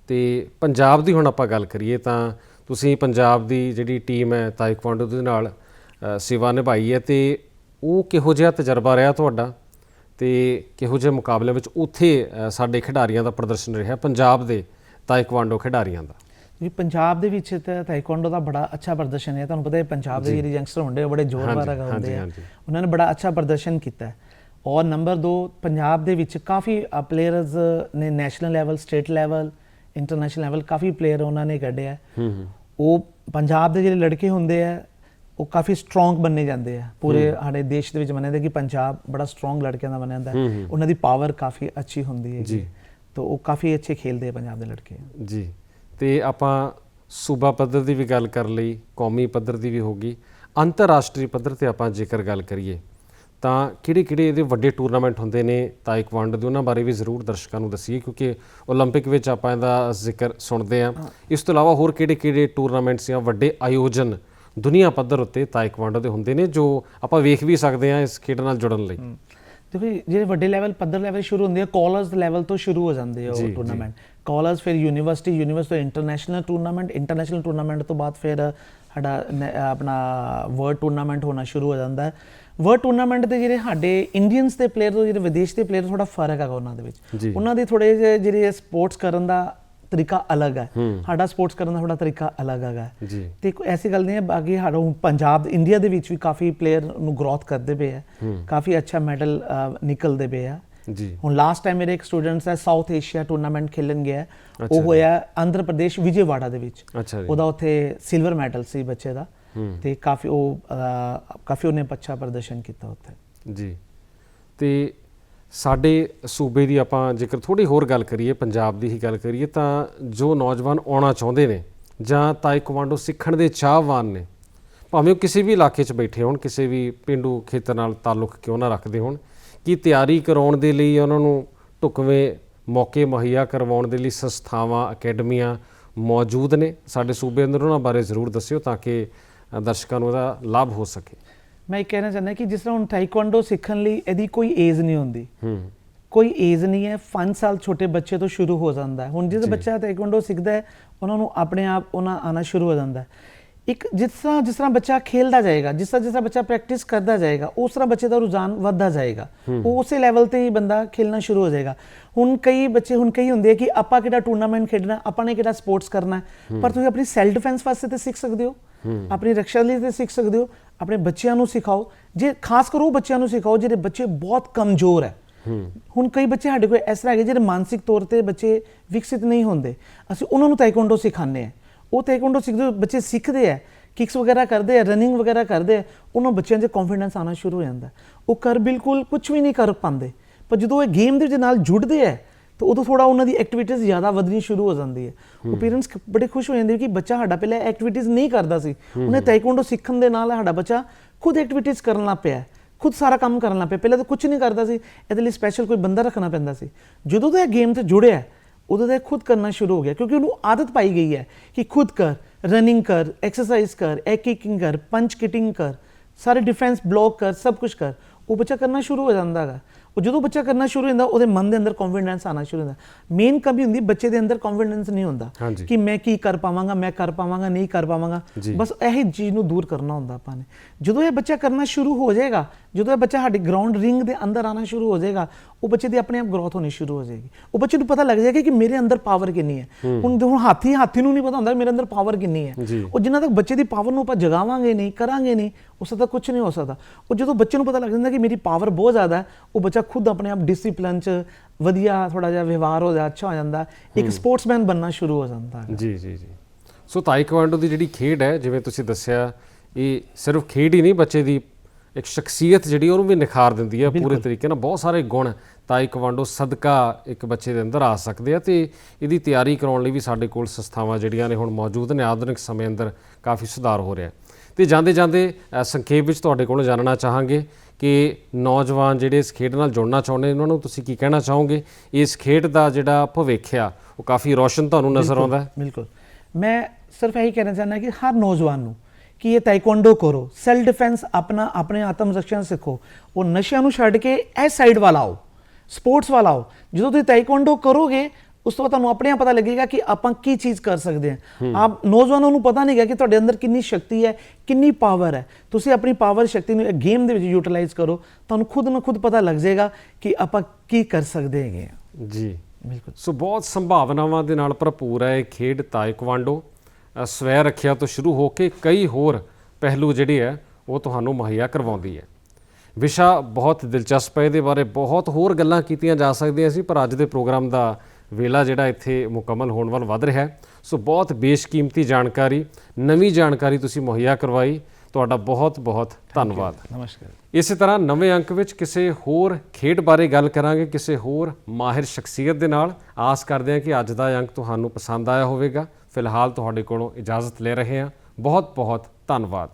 Speaker 1: ਤੇ ਪੰਜਾਬ ਦੀ ਹੁਣ ਆਪਾਂ ਗੱਲ ਕਰੀਏ ਤਾਂ ਤੁਸੀਂ ਪੰਜਾਬ ਦੀ ਜਿਹੜੀ ਟੀਮ ਹੈ ਤਾਈਕਵਾਂਡੋ ਦੇ ਨਾਲ ਸੇਵਾ ਨਿਭਾਈ ਹੈ ਤੇ ਉਹ ਕਿਹੋ ਜਿਹਾ ਤਜਰਬਾ ਰਿਹਾ ਤੁਹਾਡਾ? ਤੇ ਕਿਹੋ ਜਿਹੇ ਮੁਕਾਬਲੇ ਵਿੱਚ ਉੱਥੇ ਸਾਡੇ ਖਿਡਾਰੀਆਂ ਦਾ ਪ੍ਰਦਰਸ਼ਨ ਰਿਹਾ, ਪੰਜਾਬ ਦੇ ਤਾਈਕਵਾਂਡੋ ਖਿਡਾਰੀਆਂ ਦਾ?
Speaker 2: ਜੀ ਪੰਜਾਬ ਦੇ ਵਿੱਚ ਤਾਂ ਤਾਈਕਵਾਂਡੋ ਦਾ ਬੜਾ ਅੱਛਾ ਪ੍ਰਦਰਸ਼ਨ ਹੈ। ਤੁਹਾਨੂੰ ਪਤਾ ਹੈ ਪੰਜਾਬ ਦੇ ਜਿਹੜੇ ਯੰਗਸਟਰ ਹੁੰਦੇ ਆ, ਬੜੇ ਜ਼ੋਰਦਾਰ ਹੁੰਦੇ ਆ। ਉਹਨਾਂ ਨੇ ਬੜਾ ਅੱਛਾ ਪ੍ਰਦਰਸ਼ਨ ਕੀਤਾ ਔਰ ਨੰਬਰ 2 ਪੰਜਾਬ ਦੇ ਵਿੱਚ ਕਾਫੀ ਪਲੇਅਰਸ ਨੇ national level state level international level ਕਾਫੀ ਪਲੇਅਰ ਉਹਨਾਂ ਨੇ ਕੱਢਿਆ ਹੈ।
Speaker 1: ਹੂੰ ਹੂੰ।
Speaker 2: ਉਹ ਪੰਜਾਬ ਦੇ ਜਿਹੜੇ ਲੜਕੇ ਹੁੰਦੇ ਆ ਉਹ ਕਾਫੀ ਸਟਰੋਂਗ ਬੰਨੇ ਜਾਂਦੇ ਆ। ਪੂਰੇ ਸਾਡੇ ਦੇਸ਼ ਦੇ ਵਿੱਚ ਮੰਨਿਆ ਜਾਂਦਾ ਕਿ ਪੰਜਾਬ ਬੜਾ ਸਟਰੋਂਗ ਲੜਕਿਆਂ ਦਾ ਮੰਨਿਆ ਜਾਂਦਾ। ਹੈ ਉਹਨਾਂ ਦੀ ਪਾਵਰ ਕਾਫੀ ਅੱਛੀ ਹੁੰਦੀ ਹੈ
Speaker 1: ਜੀ।
Speaker 2: ਤਾਂ ਉਹ ਕਾਫੀ ਅੱਛੇ ਖੇਲਦੇ ਆ ਪੰਜਾਬ ਦੇ ਲੜਕੇ।
Speaker 1: ਜੀ। ਤੇ ਆਪਾਂ ਸੂਬਾ ਪੱਧਰ ਦੀ ਵੀ ਗੱਲ ਕਰ ਲਈ ਕੌਮੀ ਪੱਧਰ ਦੀ ਵੀ ਹੋਗੀ ਅੰਤਰਰਾਸ਼ਟਰੀ ਪੱਧਰ ਤੇ ਆਪਾਂ ਜੇਕਰ ਗੱਲ ਕਰੀਏ ਤਾਂ ਕਿਹੜੇ ਕਿਹੜੇ ਇਹਦੇ ਵੱਡੇ ਟੂਰਨਾਮੈਂਟ ਹੁੰਦੇ ਨੇ ਤਾਇਕਵਾਂਡੋ ਦੇ ਉਹਨਾਂ ਬਾਰੇ ਵੀ ਜ਼ਰੂਰ ਦਰਸ਼ਕਾਂ ਨੂੰ ਦੱਸੀਏ ਕਿਉਂਕਿ 올림픽 ਵਿੱਚ ਆਪਾਂ ਇਹਦਾ ਜ਼ਿਕਰ ਸੁਣਦੇ ਆ ਇਸ ਤੋਂ ਇਲਾਵਾ ਹੋਰ ਕਿਹੜੇ ਕਿਹੜੇ ਟੂਰਨਾਮੈਂਟਸ ਜਾਂ ਵੱਡੇ ਆਯੋਜਨ ਦੁਨੀਆ ਪੱਧਰ ਉੱਤੇ ਤਾਇਕਵਾਂਡੋ ਦੇ ਹੁੰਦੇ ਨੇ ਜੋ ਆਪਾਂ ਵੇਖ ਵੀ ਸਕਦੇ ਆ ਇਸ ਖੇਡ ਨਾਲ ਜੁੜਨ ਲਈ
Speaker 2: ਦੇਖੋ ਜੀ, ਜਿਹੜੇ ਵੱਡੇ ਲੈਵਲ ਪੱਧਰ ਲੈਵਲ ਸ਼ੁਰੂ ਹੁੰਦੇ ਆ ਕਾਲਜ ਲੈਵਲ ਤੋਂ ਸ਼ੁਰੂ ਹੋ ਜਾਂਦੇ ਆ
Speaker 1: ਜੀ,
Speaker 2: ਉਹ
Speaker 1: ਜੀ।
Speaker 2: ਟੂਰਨਾਮੈਂਟ ਕਾਲਜ ਫਿਰ university university international tournament international tournament ਤੋਂ ਬਾਅਦ ਫਿਰ ਸਾਡਾ ਆਪਣਾ ਵਰਲਡ ਟੂਰਨਾਮੈਂਟ ਹੋਣਾ ਸ਼ੁਰੂ ਹੋ ਜਾਂਦਾ ਹੈ ਵਰਲਡ ਟੂਰਨਾਮੈਂਟ ਦੇ ਜਿਹੜੇ ਸਾਡੇ ਇੰਡੀਅਨਸ ਦੇ ਪਲੇਅਰ ਤੋਂ ਜਿਹੜੇ ਵਿਦੇਸ਼ ਦੇ ਪਲੇਅਰ ਥੋੜਾ ਫ਼ਰਕ ਹੈਗਾ ਉਹਨਾਂ ਦੇ। ਵਿੱਚ ਉਹਨਾਂ ਦੇ ਥੋੜੇ ਜਿਹੇ ਜਿਹੜੇ ਸਪੋਰਟਸ ਕਰਨ ਦਾ ਤਰੀਕਾ ਅਲੱਗ ਹੈ ਸਾਡਾ ਸਪੋਰਟਸ ਕਰਨ ਦਾ ਥੋੜਾ ਤਰੀਕਾ ਅਲੱਗ ਹੈਗਾ ਤੇ ਕੋਈ ਐਸੀ ਗੱਲ ਨਹੀਂ ਹੈ ਬਾਕੀ ਸਾਡਾ ਪੰਜਾਬ ਇੰਡੀਆ ਦੇ ਵਿੱਚ ਵੀ ਕਾਫੀ ਪਲੇਅਰ ਨੂੰ ਗਰੋਥ ਕਰਦੇ ਪਏ ਆ ਕਾਫੀ ਅੱਛਾ ਮੈਡਲ ਨਿਕਲਦੇ ਪਏ ਆ
Speaker 1: ਜੀ।
Speaker 2: ਹੁਣ ਲਾਸਟ ਟਾਈਮ ਮੇਰੇ ਇੱਕ ਸਟੂਡੈਂਟਸ ਹੈ ਸਾਊਥ ਏਸ਼ੀਆ ਟੂਰਨਾਮੈਂਟ ਖੇਲਣ ਗਿਆ। ਉਹ ਹੋਇਆ ਆਂਧਰਾ ਪ੍ਰਦੇਸ਼ ਵਿਜੇਵਾੜਾ ਦੇ ਵਿੱਚ। ਉਹਦਾ ਉੱਥੇ ਸਿਲਵਰ ਮੈਡਲ ਸੀ ਬੱਚੇ ਦਾ। ਤੇ ਕਾਫੀ ਉਹ ਕਾਫੀ ਉਹਨੇ ਅੱਛਾ ਪ੍ਰਦਰਸ਼ਨ ਕੀਤਾ ਉੱਥੇ।
Speaker 1: ਜੀ। ਤੇ ਸਾਡੇ ਸੂਬੇ ਦੀ ਆਪਾਂ ਜੇਕਰ ਥੋੜੀ ਹੋਰ ਗੱਲ ਕਰੀਏ ਪੰਜਾਬ ਦੀ ਹੀ ਗੱਲ ਕਰੀਏ ਤਾਂ ਜੋ ਨੌਜਵਾਨ ਆਉਣਾ ਚਾਹੁੰਦੇ ਨੇ ਜਾਂ ਤਾਇਕਵਾਂਡੋ ਸਿੱਖਣ ਦੇ ਚਾਹਵਾਨ ਨੇ ਭਾਵੇਂ ਉਹ ਕਿਸੇ ਵੀ ਇਲਾਕੇ 'ਚ ਬੈਠੇ ਹੋਣ ਕਿਸੇ ਵੀ ਪਿੰਡੂ ਖੇਤਰ ਨਾਲ ਤਾਲੁਕ ਕਿਉਂ ਨਾ ਰੱਖਦੇ ਹੋਣ ਕੀ ਤਿਆਰੀ ਕਰਾਉਣ ਦੇ ਲਈ ਉਹਨਾਂ ਨੂੰ ਢੁਕਵੇਂ ਮੌਕੇ ਮੁਹੱਈਆ ਕਰਵਾਉਣ ਦੇ ਲਈ ਸੰਸਥਾਵਾਂ ਅਕੈਡਮੀਆਂ ਮੌਜੂਦ ਨੇ? ਸਾਡੇ ਸੂਬੇ ਅੰਦਰ ਉਹਨਾਂ ਬਾਰੇ ਜ਼ਰੂਰ ਦੱਸਿਓ ਤਾਂ ਕਿ ਦਰਸ਼ਕਾਂ ਨੂੰ ਉਹਦਾ ਲਾਭ ਹੋ ਸਕੇ।
Speaker 2: ਮੈਂ ਇਹ ਕਹਿਣਾ ਚਾਹੁੰਦਾ ਕਿ ਜਿਸ ਤਰ੍ਹਾਂ ਹੁਣ ਟਾਈਕਵਾਂਡੋ ਸਿੱਖਣ ਲਈ ਇਹਦੀ ਕੋਈ ਏਜ ਨਹੀਂ ਹੁੰਦੀ।
Speaker 1: ਹੂੰ।
Speaker 2: ਕੋਈ ਏਜ ਨਹੀਂ ਹੈ 5 ਸਾਲ ਛੋਟੇ ਬੱਚੇ ਤੋਂ ਸ਼ੁਰੂ ਹੋ ਜਾਂਦਾ ਹੈ। ਹੁਣ ਜਦੋਂ ਬੱਚਾ ਟਾਈਕਵਾਂਡੋ ਸਿੱਖਦਾ ਹੈ ਉਹਨਾਂ ਨੂੰ ਆਪਣੇ ਆਪ ਉਹਨਾਂ ਆਣਾ ਸ਼ੁਰੂ ਹੋ ਜਾਂਦਾ ਹੈ। ਇੱਕ ਜਿਸ ਤਰ੍ਹਾਂ ਜਿਸ ਤਰ੍ਹਾਂ ਬੱਚਾ ਖੇਲਦਾ ਜਾਏਗਾ ਜਿਸ ਤਰ੍ਹਾਂ ਜਿਸ ਤਰ੍ਹਾਂ ਬੱਚਾ ਪ੍ਰੈਕਟਿਸ ਕਰਦਾ ਜਾਏਗਾ ਉਸ ਤਰ੍ਹਾਂ ਬੱਚੇ ਦਾ ਰੁਝਾਨ ਵੱਧਦਾ ਜਾਏਗਾ। ਉਹ ਉਸੇ ਲੈਵਲ ਤੇ ਹੀ ਬੰਦਾ ਖੇਲਣਾ ਸ਼ੁਰੂ ਹੋ ਜਾਏਗਾ। ਹੁਣ ਕਈ ਬੱਚੇ ਹੁਣ ਕਈ ਹੁੰਦੇ ਆ ਕਿ ਆਪਾਂ ਕਿਹੜਾ ਟੂਰਨਾਮੈਂਟ ਖੇਡਣਾ ਆਪਾਂ ਨੇ ਕਿਹੜਾ ਸਪੋਰਟਸ ਕਰਨਾ। ਪਰ ਤੁਸੀਂ ਆਪਣੀ ਸੈਲਫ ਡਿਫੈਂਸ ਵਾਸਤੇ ਤੇ ਸਿੱਖ ਸਕਦੇ ਹੋ। ਆਪਣੀ ਰੱਖਿਆ ਲਈ ਤੇ ਸਿੱਖ ਸਕਦੇ ਹੋ। ਆਪਣੇ ਬੱਚਿਆਂ ਨੂੰ ਸਿਖਾਓ। ਜੇ ਖਾਸ ਕਰ ਉਹ ਬੱਚਿਆਂ ਨੂੰ ਸਿਖਾਓ ਜਿਹੜੇ ਬੱਚੇ ਬਹੁਤ ਕਮਜ਼ੋਰ ਹੈ। ਹੁਣ ਕਈ ਬੱਚੇ ਸਾਡੇ ਕੋਲ ਇਸ ਤਰ੍ਹਾਂ ਹੈਗੇ ਜਿਹੜੇ ਮਾਨਸਿਕ ਤੌਰ ਤੇ ਬੱਚੇ ਵਿਕਸਿਤ ਨਹੀਂ ਹੁੰਦੇ। ਅਸੀਂ ਉਹਨਾਂ ਨੂੰ ਤਾਈਕਵਾਂਡੋ ਸਿਖਾਉਂਦੇ ਆ ਉਹ ਤਾਈਕਵਾਂਡੋ ਸਿੱਖਦੇ ਬੱਚੇ ਸਿੱਖਦੇ ਆ ਕਿਕਸ ਵਗੈਰਾ ਕਰਦੇ ਆ ਰਨਿੰਗ ਵਗੈਰਾ ਕਰਦੇ ਆ ਉਹਨਾਂ ਬੱਚਿਆਂ 'ਚ ਕੌਨਫੀਡੈਂਸ ਆਣਾ ਸ਼ੁਰੂ ਹੋ ਜਾਂਦਾ। ਉਹ ਕਰ ਬਿਲਕੁਲ ਕੁਝ ਵੀ ਨਹੀਂ ਕਰ ਪਾਉਂਦੇ। ਪਰ ਜਦੋਂ ਇਹ ਗੇਮ ਦੇ ਨਾਲ ਜੁੜਦੇ ਆ ਤਾਂ ਉਦੋਂ ਥੋੜਾ ਉਹਨਾਂ ਦੀ ਐਕਟੀਵਿਟੀਜ਼ ਜ਼ਿਆਦਾ ਵਧਣੀ ਸ਼ੁਰੂ ਹੋ ਜਾਂਦੀ ਹੈ। ਉਹ ਪੇਰੈਂਟਸ ਬੜੇ ਖੁਸ਼ ਹੋ ਜਾਂਦੇ ਕਿ ਬੱਚਾ ਸਾਡਾ ਪਹਿਲਾਂ ਐਕਟੀਵਿਟੀਜ਼ ਨਹੀਂ ਕਰਦਾ ਸੀ। ਉਹਨੇ ਤਾਈਕਵਾਂਡੋ ਸਿੱਖਣ ਦੇ ਨਾਲ ਸਾਡਾ ਬੱਚਾ ਖੁਦ ਐਕਟੀਵਿਟੀਜ਼ ਕਰਨ ਲੱਗ ਪਿਆ। ਖੁਦ ਸਾਰਾ ਕੰਮ ਕਰਨ ਲੱਗ ਪਿਆ। ਪਹਿਲਾਂ ਤਾਂ ਕੁਝ ਨਹੀਂ ਕਰਦਾ ਸੀ। ਇਹਦੇ ਲਈ ਸਪੈਸ਼ਲ ਕੋਈ ਬੰਦਾ ਰੱਖਣਾ ਪੈਂਦਾ ਸੀ। ਜਦੋਂ ਤੋਂ ਇਹ ਗੇਮ ਤੇ ਜੁੜਿਆ ਉਦੋਂ ਤੋਂ ਖੁਦ ਕਰਨਾ ਸ਼ੁਰੂ ਹੋ ਗਿਆ, ਕਿਉਂਕਿ ਉਹਨੂੰ ਆਦਤ ਪਾਈ ਗਈ ਹੈ ਕਿ ਖੁਦ ਕਰ ਰਨਿੰਗ ਕਰ ਐਕਸਰਸਾਈਜ਼ ਕਰ ਐ ਕਿਕਿੰਗ ਕਰ ਪੰਚ ਕਿਟਿੰਗ ਕਰ, ਸਾਰੇ ਡਿਫੈਂਸ ਬਲੌਕ ਕਰ, ਸਭ ਕੁਝ ਕਰ। ਉਹ ਬੱਚਾ ਕਰਨਾ ਸ਼ੁਰੂ ਹੋ ਜਾਂਦਾ ਹੈਗਾ। ਉਹ ਜਦੋਂ ਬੱਚਾ ਕਰਨਾ ਸ਼ੁਰੂ ਹੋ ਜਾਂਦਾ ਉਹਦੇ ਮਨ ਦੇ ਅੰਦਰ ਕੌਨਫੀਡੈਂਸ ਆਣਾ ਸ਼ੁਰੂ ਹੋ ਜਾਂਦਾ ਮੇਨ ਕਮੀ ਹੁੰਦੀ ਬੱਚੇ ਦੇ ਅੰਦਰ ਕੌਨਫੀਡੈਂਸ ਨਹੀਂ ਹੁੰਦਾ। ਕਿ ਮੈਂ ਕੀ ਕਰ ਪਾਵਾਂਗਾ ਮੈਂ ਕਰ ਪਾਵਾਂਗਾ ਨਹੀਂ ਕਰ ਪਾਵਾਂਗਾ। ਬਸ ਇਹ ਚੀਜ਼ ਨੂੰ ਦੂਰ ਕਰਨਾ ਹੁੰਦਾ ਆਪਾਂ ਨੇ। ਜਦੋਂ ਇਹ ਬੱਚਾ ਕਰਨਾ ਸ਼ੁਰੂ ਹੋ ਜਾਏਗਾ ਜਦੋਂ ਇਹ ਬੱਚਾ ਸਾਡੀ ਗਰਾਊਂਡ ਰਿੰਗ ਦੇ ਅੰਦਰ ਆਣਾ ਸ਼ੁਰੂ ਹੋ ਜਾਏਗਾ ਉਹ ਬੱਚੇ ਦੀ ਆਪਣੇ ਆਪ ਗਰੋਥ ਹੋਣੀ ਸ਼ੁਰੂ ਹੋ ਜਾਏਗੀ। ਉਹ ਬੱਚੇ ਨੂੰ ਪਤਾ ਲੱਗ ਜਾਏਗਾ ਕਿ ਮੇਰੇ ਅੰਦਰ ਪਾਵਰ ਕਿੰਨੀ ਹੈ। ਹੁਣ ਹੁਣ ਹਾਥੀ ਹਾਥੀ ਨੂੰ ਨਹੀਂ ਪਤਾ ਹੁੰਦਾ ਮੇਰੇ ਅੰਦਰ ਪਾਵਰ ਕਿੰਨੀ ਹੈ। ਉਹ ਜਿੰਨਾ ਤੱਕ ਬੱਚੇ ਦੀ ਪਾਵਰ ਨੂੰ ਆਪਾਂ ਜਗਾਵਾਂਗੇ ਨਹੀਂ ਕਰਾਂਗੇ ਨਹੀਂ ਉਸ ਤੱਕ ਕੁਝ ਨਹੀਂ ਹੋ ਸਕਦਾ। ਉਹ ਜਦੋਂ ਬੱਚੇ ਨੂੰ ਪਤਾ ਲੱਗ ਜਾਂਦਾ ਕਿ ਮੇਰੀ ਪਾਵਰ ਬਹੁਤ ਜ਼ਿਆਦਾ ਹੈ ਉਹ ਬੱਚਾ ਖੁਦ ਆਪਣੇ ਆਪ ਡਿਸਪਲਿਨ ਚ ਵਧੀਆ ਥੋੜਾ ਜਿਹਾ ਵਿਵਹਾਰ ਹੋ ਜਾਂਦਾ ਅੱਛਾ ਹੋ ਜਾਂਦਾ। ਇੱਕ ਸਪੋਰਟਸਮੈਨ ਬਣਨਾ ਸ਼ੁਰੂ ਹੋ ਜਾਂਦਾ
Speaker 1: ਜੀ ਜੀ ਜੀ। ਸੋ ਤਾਈਕਵਾਂਡੋ ਦੀ ਜਿਹੜੀ ਖੇਡ ਹੈ ਜਿਵੇਂ ਤੁਸੀਂ ਦੱਸਿਆ ਇਹ ਸਿਰਫ ਖੇਡ ਹੀ ਨਹੀਂ ਬੱਚੇ ਦੀ ਇੱਕ ਸ਼ਖਸੀਅਤ ਜਿਹੜੀ ਉਹਨੂੰ ਵੀ ਨਿਖਾਰ ਦਿੰਦੀ ਹੈ ਪੂਰੇ ਤਰੀਕੇ ਨਾਲ। ਬਹੁਤ ਸਾਰੇ ਗੁਣ ਤਾਈਕਵਾਂਡੋ ਸਦਕਾ ਇੱਕ ਬੱਚੇ ਦੇ ਅੰਦਰ ਆ ਸਕਦੇ ਆ ਤੇ ਇਹਦੀ ਤਿਆਰੀ ਕਰਾਉਣ ਲਈ ਵੀ ਸਾਡੇ ਕੋਲ ਸੰਸਥਾਵਾਂ ਜਿਹੜੀਆਂ ਨੇ ਹੁਣ ਮੌਜੂਦ ਨੇ। ਆਧੁਨਿਕ ਸਮੇਂ ਅੰਦਰ ਕਾਫੀ ਸੁਧਾਰ ਹੋ ਰਿਹਾ ਹੈ। ਤੇ ਜਾਂਦੇ ਜਾਂਦੇ ਸੰਖੇਪ ਵਿੱਚ ਤੁਹਾਡੇ ਕੋਲੋਂ ਜਾਣਨਾ ਚਾਹਾਂਗੇ ਕਿ ਨੌਜਵਾਨ ਜਿਹੜੇ ਇਸ ਖੇਡ ਨਾਲ ਜੁੜਨਾ ਚਾਹੁੰਦੇ ਉਹਨਾਂ ਨੂੰ ਤੁਸੀਂ ਕੀ ਕਹਿਣਾ ਚਾਹੋਗੇ? ਇਸ ਖੇਡ ਦਾ ਜਿਹੜਾ ਭਵਿੱਖ ਆ ਉਹ ਕਾਫੀ ਰੋਸ਼ਨ ਤੁਹਾਨੂੰ ਨਜ਼ਰ ਆਉਂਦਾ ਹੈ?
Speaker 2: ਬਿਲਕੁਲ। ਮੈਂ ਸਿਰਫ ਇਹੀ ਕਹਿਣਾ ਚਾਹੁੰਦਾ ਕਿ ਹਰ ਨੌਜਵਾਨ ਨੂੰ ਕਿ ਇਹ ਤਾਈਕਵਾਂਡੋ ਕਰੋ ਸੈਲਫ ਡਿਫੈਂਸ ਆਪਣਾ ਆਪਣੇ ਆਤਮ ਰਕਸ਼ਾ ਸਿੱਖੋ। ਉਹ ਨਸ਼ਿਆਂ ਨੂੰ ਛੱਡ ਕੇ ਇਸ ਸਾਈਡ ਵੱਲ ਆਓ ਸਪੋਰਟਸ ਵੱਲ ਆਓ। ਜਦੋਂ ਤੁਸੀਂ ਤਾਈਕਵਾਂਡੋ ਕਰੋਗੇ ਉਸ ਤੋਂ ਬਾਅਦ ਤੁਹਾਨੂੰ ਆਪਣੇ ਆਪ ਪਤਾ ਲੱਗੇਗਾ ਕਿ ਆਪਾਂ ਕੀ ਚੀਜ਼ ਕਰ ਸਕਦੇ ਹਾਂ। ਆਪ ਨੌਜਵਾਨਾਂ ਨੂੰ ਪਤਾ ਨਹੀਂ ਹੈ ਕਿ ਤੁਹਾਡੇ ਅੰਦਰ ਕਿੰਨੀ ਸ਼ਕਤੀ ਹੈ ਕਿੰਨੀ ਪਾਵਰ ਹੈ। ਤੁਸੀਂ ਆਪਣੀ ਪਾਵਰ ਸ਼ਕਤੀ ਨੂੰ ਗੇਮ ਦੇ ਵਿੱਚ ਯੂਟਿਲਾਈਜ਼ ਕਰੋ ਤੁਹਾਨੂੰ ਖੁਦ ਨੂੰ ਖੁਦ ਪਤਾ ਲੱਗ ਜਾਏਗਾ ਕਿ ਆਪਾਂ ਕੀ ਕਰ ਸਕਦੇ ਹੈਗੇ ਹਾਂ।
Speaker 1: ਜੀ।
Speaker 2: ਬਿਲਕੁਲ।
Speaker 1: ਸੋ ਬਹੁਤ ਸੰਭਾਵਨਾਵਾਂ ਦੇ ਨਾਲ ਭਰਪੂਰ ਹੈ ਇਹ ਖੇਡ ਤਾਇਕਵਾਂਡੋ। ਸਵੈ ਰੱਖਿਆ ਤੋਂ ਸ਼ੁਰੂ ਹੋ ਕੇ ਕਈ ਹੋਰ ਪਹਿਲੂ ਜਿਹੜੇ ਹੈ ਉਹ ਤੁਹਾਨੂੰ ਮੁਹੱਈਆ ਕਰਵਾਉਂਦੀ ਹੈ। ਵਿਸ਼ਾ ਬਹੁਤ ਦਿਲਚਸਪ ਹੈ ਇਹਦੇ ਬਾਰੇ ਬਹੁਤ ਹੋਰ ਗੱਲਾਂ ਕੀਤੀਆਂ ਜਾ ਸਕਦੀਆਂ ਸੀ ਪਰ ਅੱਜ ਦੇ ਪ੍ਰੋਗਰਾਮ ਦਾ ਵੇਲਾ ਜਿਹੜਾ ਇੱਥੇ ਮੁਕੰਮਲ ਹੋਣ ਵੱਲ ਵੱਧ ਰਿਹਾ ਹੈ। ਸੋ ਬਹੁਤ ਬੇਸ਼ਕੀਮਤੀ ਜਾਣਕਾਰੀ ਨਵੀਂ ਜਾਣਕਾਰੀ ਤੁਸੀਂ ਮੁਹੱਈਆ ਕਰਵਾਈ। ਤੁਹਾਡਾ ਬਹੁਤ ਬਹੁਤ ਧੰਨਵਾਦ।
Speaker 2: ਨਮਸਕਾਰ।
Speaker 1: ਇਸੇ ਤਰ੍ਹਾਂ ਨਵੇਂ ਅੰਕ ਵਿੱਚ ਕਿਸੇ ਹੋਰ ਖੇਡ ਬਾਰੇ ਗੱਲ ਕਰਾਂਗੇ ਕਿਸੇ ਹੋਰ ਮਾਹਿਰ ਸ਼ਖਸੀਅਤ ਦੇ ਨਾਲ। ਆਸ ਕਰਦੇ ਹਾਂ ਕਿ ਅੱਜ ਦਾ ਅੰਕ ਤੁਹਾਨੂੰ ਪਸੰਦ ਆਇਆ ਹੋਵੇਗਾ। ਫਿਲਹਾਲ ਤੁਹਾਡੇ ਕੋਲੋਂ ਇਜਾਜ਼ਤ ਲੈ ਰਹੇ ਹਾਂ। ਬਹੁਤ ਬਹੁਤ ਧੰਨਵਾਦ।